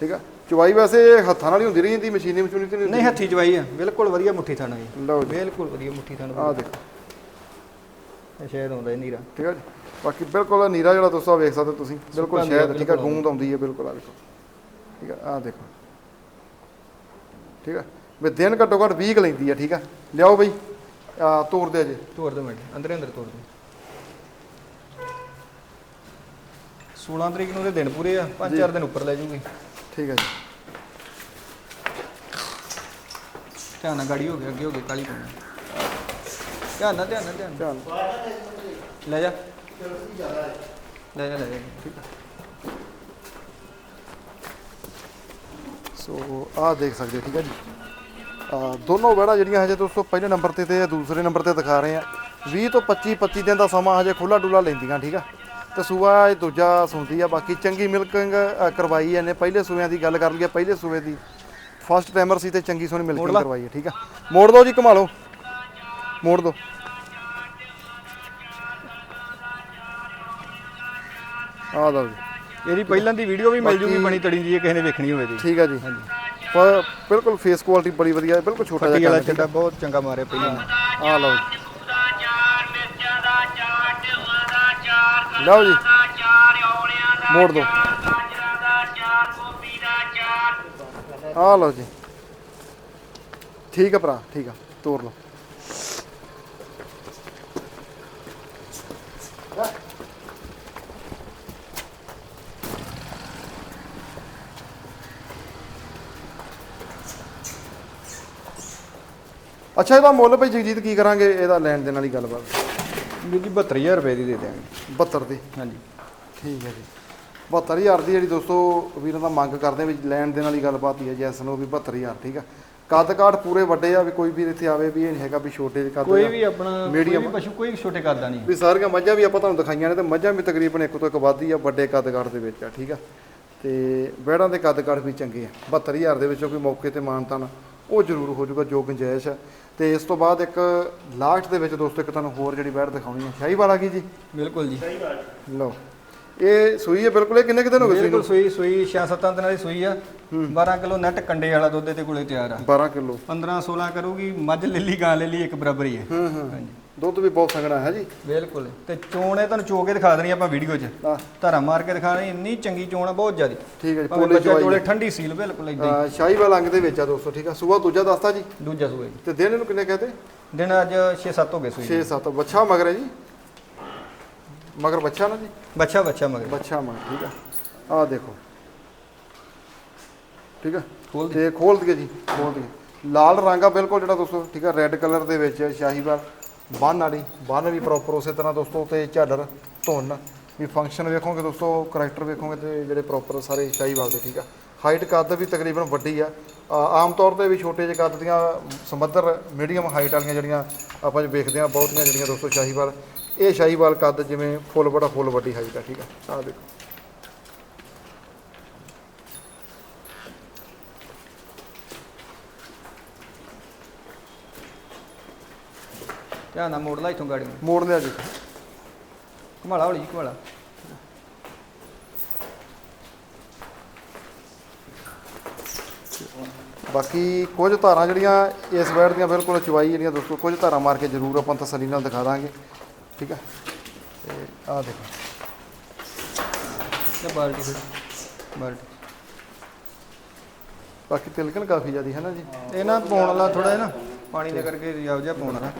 ਠੀਕ ਆ। ਚਵਾਈ ਵੈਸੇ ਹੱਥਾਂ ਨਾਲ ਹੀ ਹੁੰਦੀ ਰਹੀ ਜਾਂਦੀ ਮਸ਼ੀਨੀ ਮਸ਼ੂਨੀ ਤੇ ਨਹੀਂ ਹੱਥੀ ਜਵਾਈ ਆ ਬਿਲਕੁਲ ਵਧੀਆ ਮੁੱਠੀ ਥਾਣਾ ਜੀ। ਹੁੰਦੀ ਲਓ ਜੀ। ਬਿਲਕੁਲ ਵਧੀਆ ਮੁੱਠੀ ਥਾਣਾ ਆਹ ਦੇਖੋ। ਇਹ ਸ਼ਾਇਦ ਆਉਂਦਾ ਇਹ ਨੀਰਾ। ਠੀਕ ਆ ਜੀ। ਬਾਕੀ ਬਿਲਕੁਲ ਨੀਰਾ ਜਿਹੜਾ ਦੋਸਤੋ ਵੇਖ ਸਕਦੇ ਤੁਸੀਂ ਬਿਲਕੁਲ ਸ਼ਾਇਦ ਠੀਕ ਆ ਗੂੰਦ ਆਉਂਦੀ। ਹੈ ਬਿਲਕੁਲ ਆ ਦੇਖੋ। ਠੀਕ ਆ ਆਹ ਦੇਖੋ। ਠੀਕ ਆ ਵੀ ਦਿਨ ਘੱਟੋ ਘੱਟ 20 ਕੁ ਲੈਂਦੀ ਆ ਠੀਕ ਆ। ਲਿਆਓ ਬਈ। ਆ ਤੋੜ ਦੇ ਜੇ ਤੋੜ ਦੋ ਮਿੰਟ ਅੰਦਰੇ ਅੰਦਰ ਤੋੜ ਦੋ। 16 ਤਰੀਕ ਨੂੰ ਦੇ ਦਿਨ ਪੂਰੇ ਆ 5-4 ਦਿਨ ਉੱਪਰ ਲੈ ਜੂਗੀ। ਠੀਕ ਆ ਜੀ। ਧਿਆਨ ਨਾਲ ਗਾੜੀ ਹੋ ਗਿਆ ਅੱਗੇ ਹੋ ਗਈ ਕਾਲੀ ਪਾਉਣੀ ਧਿਆਨ ਨਾਲ ਧਿਆਨ ਨਾਲ ਧਿਆਨ ਨਾਲ। ਧਿਆਨ ਲੈ ਜਾ। ਲੈ ਜਾ ਲੈ ਜਾ। ਸੋ ਆਹ ਦੇਖ ਸਕਦੇ ਹੋ, ਠੀਕ ਹੈ ਜੀ। ਦੋਨੋਂ ਵੜਾ ਜਿਹੜੀਆਂ ਹਜੇ ਦੋਸਤੋ ਪਹਿਲੇ ਨੰਬਰ ਤੇ ਤੇ ਦੂਸਰੇ ਨੰਬਰ ਤੇ ਦਿਖਾ ਰਹੇ ਆ 20 ਤੋਂ 25 25 ਦਿਨ ਦਾ ਸਮਾਂ ਹਜੇ ਖੁੱਲਾ ਡੁੱਲਾ ਲੈਂਦੀਆਂ ਠੀਕ ਆ? ਤੇ ਸੂਆ ਇਹ ਦੂਜਾ ਸੁਣਦੀ ਆ ਬਾਕੀ ਚੰਗੀ ਮਿਲਕਿੰਗ ਕਰਵਾਈ ਇਹਨੇ। ਪਹਿਲੇ ਸੂਆਂ ਦੀ ਗੱਲ ਕਰ ਲਈਏ ਪਹਿਲੇ ਸੂਏ ਦੀ ਫਸਟ ਟਾਈਮਰ ਸੀ ਤੇ ਚੰਗੀ ਸੋਹਣੀ ਮਿਲਕਿੰਗ। ਕਰਵਾਈ ਹੈ ਠੀਕ ਆ? ਮੋੜ ਦਿਓ ਜੀ ਘੁਮਾ ਲਓ। ਮੋੜ ਦਿਓ ਆ ਦੋ ਜੀ। ਇਹਦੀ ਪਹਿਲਾਂ ਦੀ ਵੀਡੀਓ ਵੀ ਮਿਲ ਜੂਗੀ ਬਣੀ ਤੜੀ ਜੀ ਜੇ ਕਿਸੇ ਨੇ ਵੇਖਣੀ ਹੋਵੇ ਜੀ ਠੀਕ ਆ ਜੀ। ਪਰ ਬਿਲਕੁਲ ਫੇਸ ਕੁਆਲਿਟੀ ਬੜੀ ਵਧੀਆ ਹੈ ਬਿਲਕੁਲ ਛੋਟਾ ਪੱਟੀ ਜਿਹਾ ਵਾਲਾ ਚੱਡਾ ਬਹੁਤ ਚੰਗਾ ਮਾਰਿਆ ਪਹਿਲਾਂ। ਆ ਲਓ ਜੀ। ਲਓ ਜੀ। ਮੋੜ ਦੋ। ਆ ਲਓ ਜੀ। ਠੀਕ ਹੈ ਭਰਾ ਠੀਕ ਆ। ਤੋੜ ਲਓ। ਅੱਛਾ ਇਹਦਾ ਮੁੱਲ ਭਾਈ ਜਗਜੀਤ ਕੀ ਕਰਾਂਗੇ ਇਹਦਾ ਲੈਣ ਦੇਣ ਵਾਲੀ ਗੱਲਬਾਤ? ਵੀਰ ਜੀ 72000 ਰੁਪਏ ਦੀ ਦੇ ਦਿਆਂਗੇ। 72 ਦੀ? ਹਾਂਜੀ। ਠੀਕ ਹੈ ਜੀ। 72000 ਦੀ ਜਿਹੜੀ ਦੋਸਤੋ ਵੀਰਾਂ ਦਾ ਮੰਗ ਕਰਦੇ ਵੀ ਲੈਣ ਦੇਣ ਵਾਲੀ ਗੱਲਬਾਤ ਹੀ ਹੈ ਜੈਸ ਨੂੰ ਵੀ 72000 ਠੀਕ ਆ। ਕੱਦ ਕਾਠ ਪੂਰੇ ਵੱਡੇ ਆ ਵੀ ਕੋਈ ਵੀ ਇੱਥੇ ਆਵੇ ਵੀ ਇਹ ਨਹੀਂ ਹੈਗਾ ਵੀ ਛੋਟੇ ਜਿਹੇ ਕੱਦ ਕੋਈ। ਵੀ ਆਪਣਾ ਕੋਈ ਪਸ਼ੂ ਕੋਈ ਛੋਟੇ ਕਰਦਾ ਨਹੀਂ। ਵੀ ਸਾਰੀਆਂ ਮੱਝਾਂ ਵੀ ਆਪਾਂ ਤੁਹਾਨੂੰ ਦਿਖਾਈਆਂ ਨੇ ਤੇ ਮੱਝਾਂ ਵੀ ਤਕਰੀਬਨ ਇੱਕ ਤੋਂ ਇੱਕ ਵੱਧ ਹੀ ਆ ਵੱਡੇ ਕੱਦ ਕਾਠ ਦੇ ਵਿੱਚ ਆ ਠੀਕ ਆ। ਤੇ ਬੈੜਾਂ ਦੇ ਕੱਦ ਕਾਠ ਵੀ ਚੰਗੇ ਆ 72000 ਦੇ ਵਿੱਚੋਂ ਕੋਈ ਮੌਕੇ ਤੇ ਮਾਨਤਾਨ ਉਹ ਜ਼ਰੂਰ ਹੋ ਜਾਊਗਾ ਜੋ ਗੁੰਜਾਇਸ਼ ਆ ਤੇ ਇਸ ਤੋਂ ਬਾਅਦ ਇੱਕ ਲਾਸਟ ਦੇ ਵਿੱਚ ਦੋਸਤੋ ਇੱਕ ਤੁਹਾਨੂੰ ਹੋਰ ਜਿਹੜੀ ਬੈੜ ਦਿਖਾਉਣੀ ਹੈ। ਸ਼ਾਹੀਵਾਲ ਆ ਗਈ ਜੀ? ਬਿਲਕੁਲ ਜੀ। ਲਓ। ਇਹ ਸੂਈ ਹੈ ਬਿਲਕੁਲ? ਇਹ ਕਿੰਨੇ ਕੁ ਦਿਨ ਹੋ ਗਏ ਸੂਈ ਬਿਲਕੁਲ ਸੂਈ ਸੂਈ 6-7 ਦਿਨਾਂ ਦੀ ਸੂਈ ਆ। 12 ਕਿਲੋ ਨੈਟ ਕੰਡੇ ਵਾਲਾ ਦੁੱਧ ਤੇ ਕੋਲੇ ਤਿਆਰ ਆ। 12 ਕਿਲੋ। 15-16 ਕਰੂਗੀ ਮੱਝ ਲੱਲੀ ਗਾਂ ਲੱਲੀ ਇੱਕ ਬਰਾਬਰ ਹੀ ਹੈ। ਹੂੰ ਹੂੰ। ਹਾਂਜੀ। ਦੁੱਧ ਵੀ ਬਹੁਤ ਸੰਘਣਾ ਹੈ ਜੀ। ਬਿਲਕੁਲ। ਤੇ ਚੋਣ ਇਹ ਤੁਹਾਨੂੰ ਚੋ ਕੇ ਦਿਖਾ ਦੇਣੀ ਆਪਾਂ ਵੀਡੀਓ 'ਚ। ਆ ਧਾਰਾ ਮਾਰ ਕੇ ਦਿਖਾਣੀ ਇੰਨੀ ਚੰਗੀ ਚੋਣ ਆ ਬਹੁਤ ਜ਼ਿਆਦੀ। ਠੀਕ ਹੈ ਜੀ ਪੋਲੇ ਬੱਚਾ ਚੋਲੇ ਠੰਡੀ ਸੀਲ ਬਿਲਕੁਲ ਇਦਾਂ ਸ਼ਾਹੀਵਾਲ ਅੰਗ ਦੇ ਵਿੱਚ ਆ ਦੋਸਤੋ ਠੀਕ ਆ। ਸੂਆ ਦੂਜਾ ਦੱਸਤਾ ਜੀ। ਹੀ ਦੂਜਾ ਸੂਏ ਤੇ ਦਿਨ ਇਹਨੂੰ ਕਿੰਨੇ ਕਹਤੇ ਦਿਨ ਅੱਜ 6-7 ਹੋ ਗਏ ਸੂਈ 6 7 ਬੱਚਾ ਮਗਰ ਹੈ ਜੀ। ਮਗਰ ਬੱਚਾ ਨਾ ਜੀ? ਬੱਚਾ ਬੱਚਾ ਮਗਰ। ਬੱਚਾ ਮਗਰ ਠੀਕ ਆ। ਆ ਦੇਖੋ। ਠੀਕ ਆ। ਖੋਲ ਤੇ ਖੋਲ ਦਈਏ ਜੀ ਖੋਲ ਦਈਏ। ਲਾਲ ਰੰਗ ਆ ਬਿਲਕੁਲ ਜਿਹੜਾ ਦੋਸਤੋ ਠੀਕ ਆ। ਰੈੱਡ ਕਲਰ ਦੇ ਵਿੱਚ ਸ਼ਾਹੀਵਾਲ ਬੰਨ ਵਾਲੀ, ਬੰਨ ਵੀ ਪ੍ਰੋਪਰ ਉਸੇ ਤਰ੍ਹਾਂ ਦੋਸਤੋ ਤੇ ਝਾਲਰ, ਧੁੰਨ। ਵੀ ਫੰਕਸ਼ਨ ਵੇਖੋਗੇ ਦੋਸਤੋ ਕਰੈਕਟਰ ਵੇਖੋਗੇ ਤੇ ਜਿਹੜੇ ਪ੍ਰੋਪਰ ਸਾਰੇ ਸ਼ਾਹੀਵਾਲ ਦੇ, ਠੀਕ ਆ? ਹਾਈਟ ਕੱਦ ਵੀ ਤਕਰੀਬਨ ਵੱਡੀ ਆ। ਆਮ ਤੌਰ ਤੇ ਵੀ ਛੋਟੇ ਜਿਹੇ ਕੱਦ ਦੀਆਂ ਸਮੱਧਰ ਮੀਡੀਅਮ ਹਾਈਟ ਵਾਲੀਆਂ ਜਿਹੜੀਆਂ ਆਪਾਂ ਜੇ ਵੇਖਦੇ ਆ ਬਹੁਤੀਆਂ ਜਿਹੜੀਆਂ ਦੋਸਤੋ ਸ਼ਾਹੀਵਾਲ ਇਹ ਸ਼ਾਹੀਵਾਲ ਕੱਦ ਜਿਵੇਂ ਫੁੱਲ ਬੜਾ ਫੁੱਲ ਵੱਡੀ ਹਾਈਟ ਆ, ਠੀਕ ਆ? ਆਹ ਦੇਖੋ। ਧਿਆਨ ਨਾਲ ਮੋੜ ਲਾ ਇਥੋਂ ਗਾੜੀ ਨੂੰ। ਮੋੜ ਲਿਆ ਜੀ। ਘੁਮਾਲਾ ਹੌਲੀ ਘੁਮਾਲਾ। ਬਾਕੀ ਕੁਝ ਧਾਰਾਂ ਜਿਹੜੀਆਂ ਇਸ ਵੈੜ ਦੀਆਂ ਬਿਲਕੁਲ ਚਵਾਈ ਜਿਹੜੀਆਂ ਦੋਸਤੋ ਕੁਝ ਧਾਰਾਂ ਮਾਰ ਕੇ ਜ਼ਰੂਰ ਆਪਾਂ ਤਸੱਲੀ ਨਾਲ ਦਿਖਾ ਦਾਂਗੇ। ਠੀਕ ਹੈ ਤੇ ਆਹ ਦੇਖੋ। ਤੇ ਬਾਲਟੀ ਫਿਰ। ਬਾਲਟੀ। ਬਾਕੀ ਤਿਲਕਣ ਕਾਫੀ ਜ਼ਿਆਦੀ ਹੈ ਨਾ ਜੀ। ਇਹ ਨਾ ਪਾਉਣ ਵਾਲਾ ਥੋੜਾ ਜਿਹਾ ਨਾ। ਪਾਣੀ ਦੇ ਕਰਕੇ ਰਿਜਾਵ ਜਿਹਾ ਪਾਉਣਾ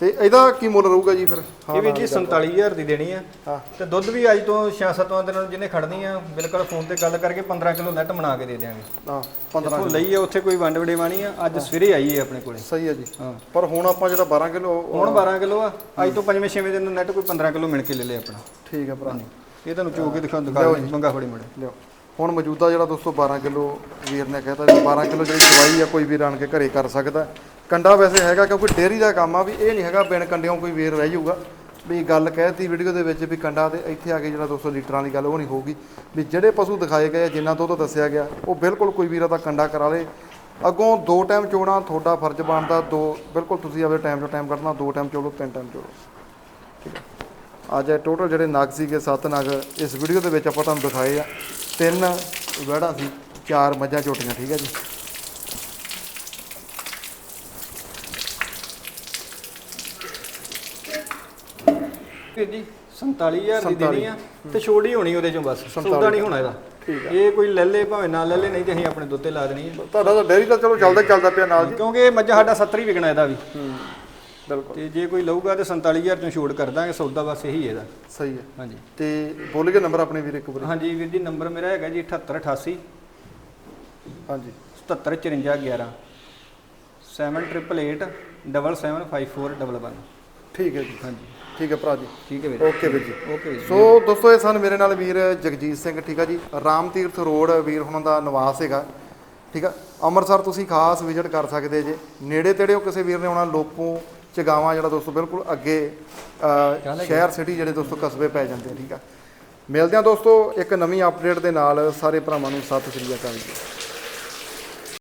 ਤੇ ਇਹਦਾ ਕੀ ਮੁੱਲ ਰਹੂਗਾ ਜੀ ਫਿਰ? ਇਹ ਵੀ ਜੀ 47000 ਦੀ ਦੇਣੀ ਆ। ਹਾਂ। ਤੇ ਦੁੱਧ ਵੀ ਅੱਜ ਤੋਂ 6-7 ਦਿਨਾਂ ਨੂੰ ਜਿਹਨੇ ਖੜਨੀ ਆ ਬਿਲਕੁਲ ਫੋਨ ਤੇ ਗੱਲ ਕਰਕੇ 15 ਕਿਲੋ ਨੈਟ ਬਣਾ ਕੇ ਦੇ ਦਿਆਂਗੇ। ਹਾਂ 15 ਜਿੱਥੋਂ ਲਈ ਆ ਉੱਥੇ ਕੋਈ ਵੰਡ ਵਡੇਵਾਣੀ ਆ ਅੱਜ ਸਵੇਰੇ ਆਈ ਹੈ ਆਪਣੇ ਕੋਲੇ। ਸਹੀ ਹੈ ਜੀ। ਹਾਂ। ਪਰ ਹੁਣ ਆਪਾਂ ਜਿਹੜਾ 12 ਕਿਲੋ ਹੁਣ 12 ਕਿਲੋ ਆ ਅੱਜ ਤੋਂ 5ਵੇਂ 6ਵੇਂ ਦਿਨ ਨੂੰ ਨੈਟ ਕੋਈ 15 ਕਿਲੋ ਮਿਣ ਕੇ ਲੈ ਲਿਆ ਆਪਣਾ। ਠੀਕ ਹੈ ਭਰਾ। ਇਹ ਤੁਹਾਨੂੰ ਚੋ ਕੇ ਦਿਖਾਉਂ ਦਿਖਾ ਮੰਗਾ ਫੜੀ ਮੜੇ ਲਿਓ ਹੁਣ ਮੌਜੂਦਾ ਜਿਹੜਾ ਦੋਸਤੋ 12 ਕਿਲੋ ਵੀਰ ਨੇ ਕਹਿਤਾ ਵੀ 12 ਕਿਲੋ ਜਿਹੜੀ ਚਵਾਈ ਆ ਕੋਈ ਵੀਰ ਆਣ ਕੇ ਘਰੇ ਕਰ ਸਕਦਾ। ਕੰਡਾ ਵੈਸੇ ਹੈਗਾ ਕਿਉਂਕਿ ਡੇਅਰੀ ਦਾ ਕੰਮ ਆ ਵੀ ਇਹ ਨਹੀਂ ਹੈਗਾ ਬਿਨ ਕੰਡਿਆਂ ਕੋਈ ਵੀਰ ਰਹਿ ਜਾਊਗਾ। ਵੀ ਗੱਲ ਕਹਿਤੀ ਵੀਡੀਓ ਦੇ ਵਿੱਚ ਵੀ ਕੰਡਾ ਤੇ ਇੱਥੇ ਆ ਕੇ ਜਿਹੜਾ 200 ਲੀਟਰਾਂ ਦੀ ਗੱਲ ਉਹ ਨਹੀਂ ਹੋਊਗੀ। ਵੀ ਜਿਹੜੇ ਪਸ਼ੂ ਦਿਖਾਏ ਗਏ ਆ, ਜਿਨ੍ਹਾਂ ਤੋਂ ਤੋਂ ਦੱਸਿਆ ਗਿਆ ਉਹ ਬਿਲਕੁਲ ਕੋਈ ਵੀਰਾ ਦਾ ਕੰਡਾ ਕਰਾ ਲੇ। ਅੱਗੋਂ ਦੋ ਟਾਈਮ ਚੋਣਾ ਤੁਹਾਡਾ ਫਰਜ਼ ਬਣਦਾ ਦੋ ਬਿਲਕੁਲ ਤੁਸੀਂ ਆਪਦੇ ਟਾਈਮ ਤੋਂ ਟਾਈਮ ਕੱਢਣਾ ਦੋ ਟਾਈਮ ਚੋੜੋ ਤਿੰਨ ਟਾਈਮ ਚੋੜੋ। ਠੀਕ ਹੈ ਅੱਜ ਟੋਟਲ ਜਿਹੜੇ ਨਗ ਸੀਗੇ ਸੱਤ ਨਗ ਇਸ ਵੀਡੀਓ ਦੇ ਵਿੱਚ ਆਪਾਂ ਤੁਹਾਨੂੰ ਦਿਖਾਏ ਆ। ਤਿੰਨ ਵੜਾ ਸੀ ਚਾਰ ਮੱਝਾਂ ਚੋਟੀਆਂ ਠੀਕ ਹੈ ਜੀ। ਵੀਰ ਜੀ 47000 ਦੀ ਦੇਣੀ ਆ ਤੇ ਛੋਟੀ ਹੋਣੀ ਉਹਦੇ ਚੋਂ ਬਸ ਸੌਦਾ ਨਹੀਂ ਹੋਣਾ ਇਹਦਾ। ਠੀਕ ਇਹ ਕੋਈ ਲੈ ਲੇ ਭਾਵੇਂ ਨਾ ਲੈ ਲੇ ਨਹੀਂ ਤੇ ਅਸੀਂ ਆਪਣੇ ਦੁੱਤੇ ਲਾ ਦੇਣੀ ਆ। ਤੁਹਾਡਾ ਤਾਂ ਡੈਰੀ ਤਾਂ ਚਲੋ ਚੱਲਦਾ ਹੀ ਚੱਲਦਾ ਪਿਆ ਨਾਲ ਜੀ ਕਿਉਂਕਿ ਇਹ ਮੱਝਾਂ ਸਾਡਾ 70 ਹੀ ਵਿਕਣਾ ਇਹਦਾ ਵੀ। ਹੂੰ ਬਿਲਕੁਲ। ਤੇ ਜੇ ਕੋਈ ਲਊਗਾ ਤੇ 47000 ਚੋਂ ਛੋੜ ਕਰ ਦਾਂਗੇ ਸੌਦਾ ਬਸ ਇਹੀ ਇਹਦਾ। ਸਹੀ ਹੈ ਹਾਂਜੀ। ਤੇ ਬੋਲ ਕੇ ਨੰਬਰ ਆਪਣੇ ਵੀਰ ਇੱਕ ਵਾਰੀ। ਹਾਂਜੀ ਵੀਰ ਜੀ ਨੰਬਰ ਮੇਰਾ ਹੈਗਾ ਜੀ 7888 ਹਾਂਜੀ। 775411 7888 775411 ਠੀਕ ਹੈ ਜੀ। ਹਾਂਜੀ। ਠੀਕ ਹੈ ਭਰਾ ਜੀ। ਠੀਕ ਹੈ ਵੀਰ। ਓਕੇ ਵੀਰ ਜੀ। ਓਕੇ ਵੀਰ ਸੋ ਦੋਸਤੋ ਇਹ ਸਨ ਮੇਰੇ ਨਾਲ ਵੀਰ ਜਗਜੀਤ ਸਿੰਘ ਠੀਕ ਆ ਜੀ। ਰਾਮ ਤੀਰਥ ਰੋਡ ਵੀਰ ਹੁਣਾਂ ਦਾ ਨਿਵਾਸ ਹੈਗਾ ਠੀਕ ਆ ਅੰਮ੍ਰਿਤਸਰ ਤੁਸੀਂ ਖਾਸ ਵਿਜ਼ਿਟ ਕਰ ਸਕਦੇ ਜੇ। ਨੇੜੇ ਤੇੜੇ ਕਿਸੇ ਵੀਰ ਨੇ ਆਉਣਾ ਲੋਪੋਂ ਚਗਾਵਾਂ ਜਿਹੜਾ ਦੋਸਤੋ ਬਿਲਕੁਲ ਅੱਗੇ ਸ਼ਹਿਰ ਸਿਟੀ ਜਿਹੜੇ ਦੋਸਤੋ ਕਸਬੇ ਪੈ ਜਾਂਦੇ ਆ ਠੀਕ ਆ ਮਿਲਦੇ ਆ ਦੋਸਤੋ ਇੱਕ ਨਵੀਂ ਅਪਡੇਟ ਦੇ ਨਾਲ। ਸਾਰੇ ਭਰਾਵਾਂ ਨੂੰ ਸਤਿ ਸ੍ਰੀ ਅਕਾਲ ਜੀ।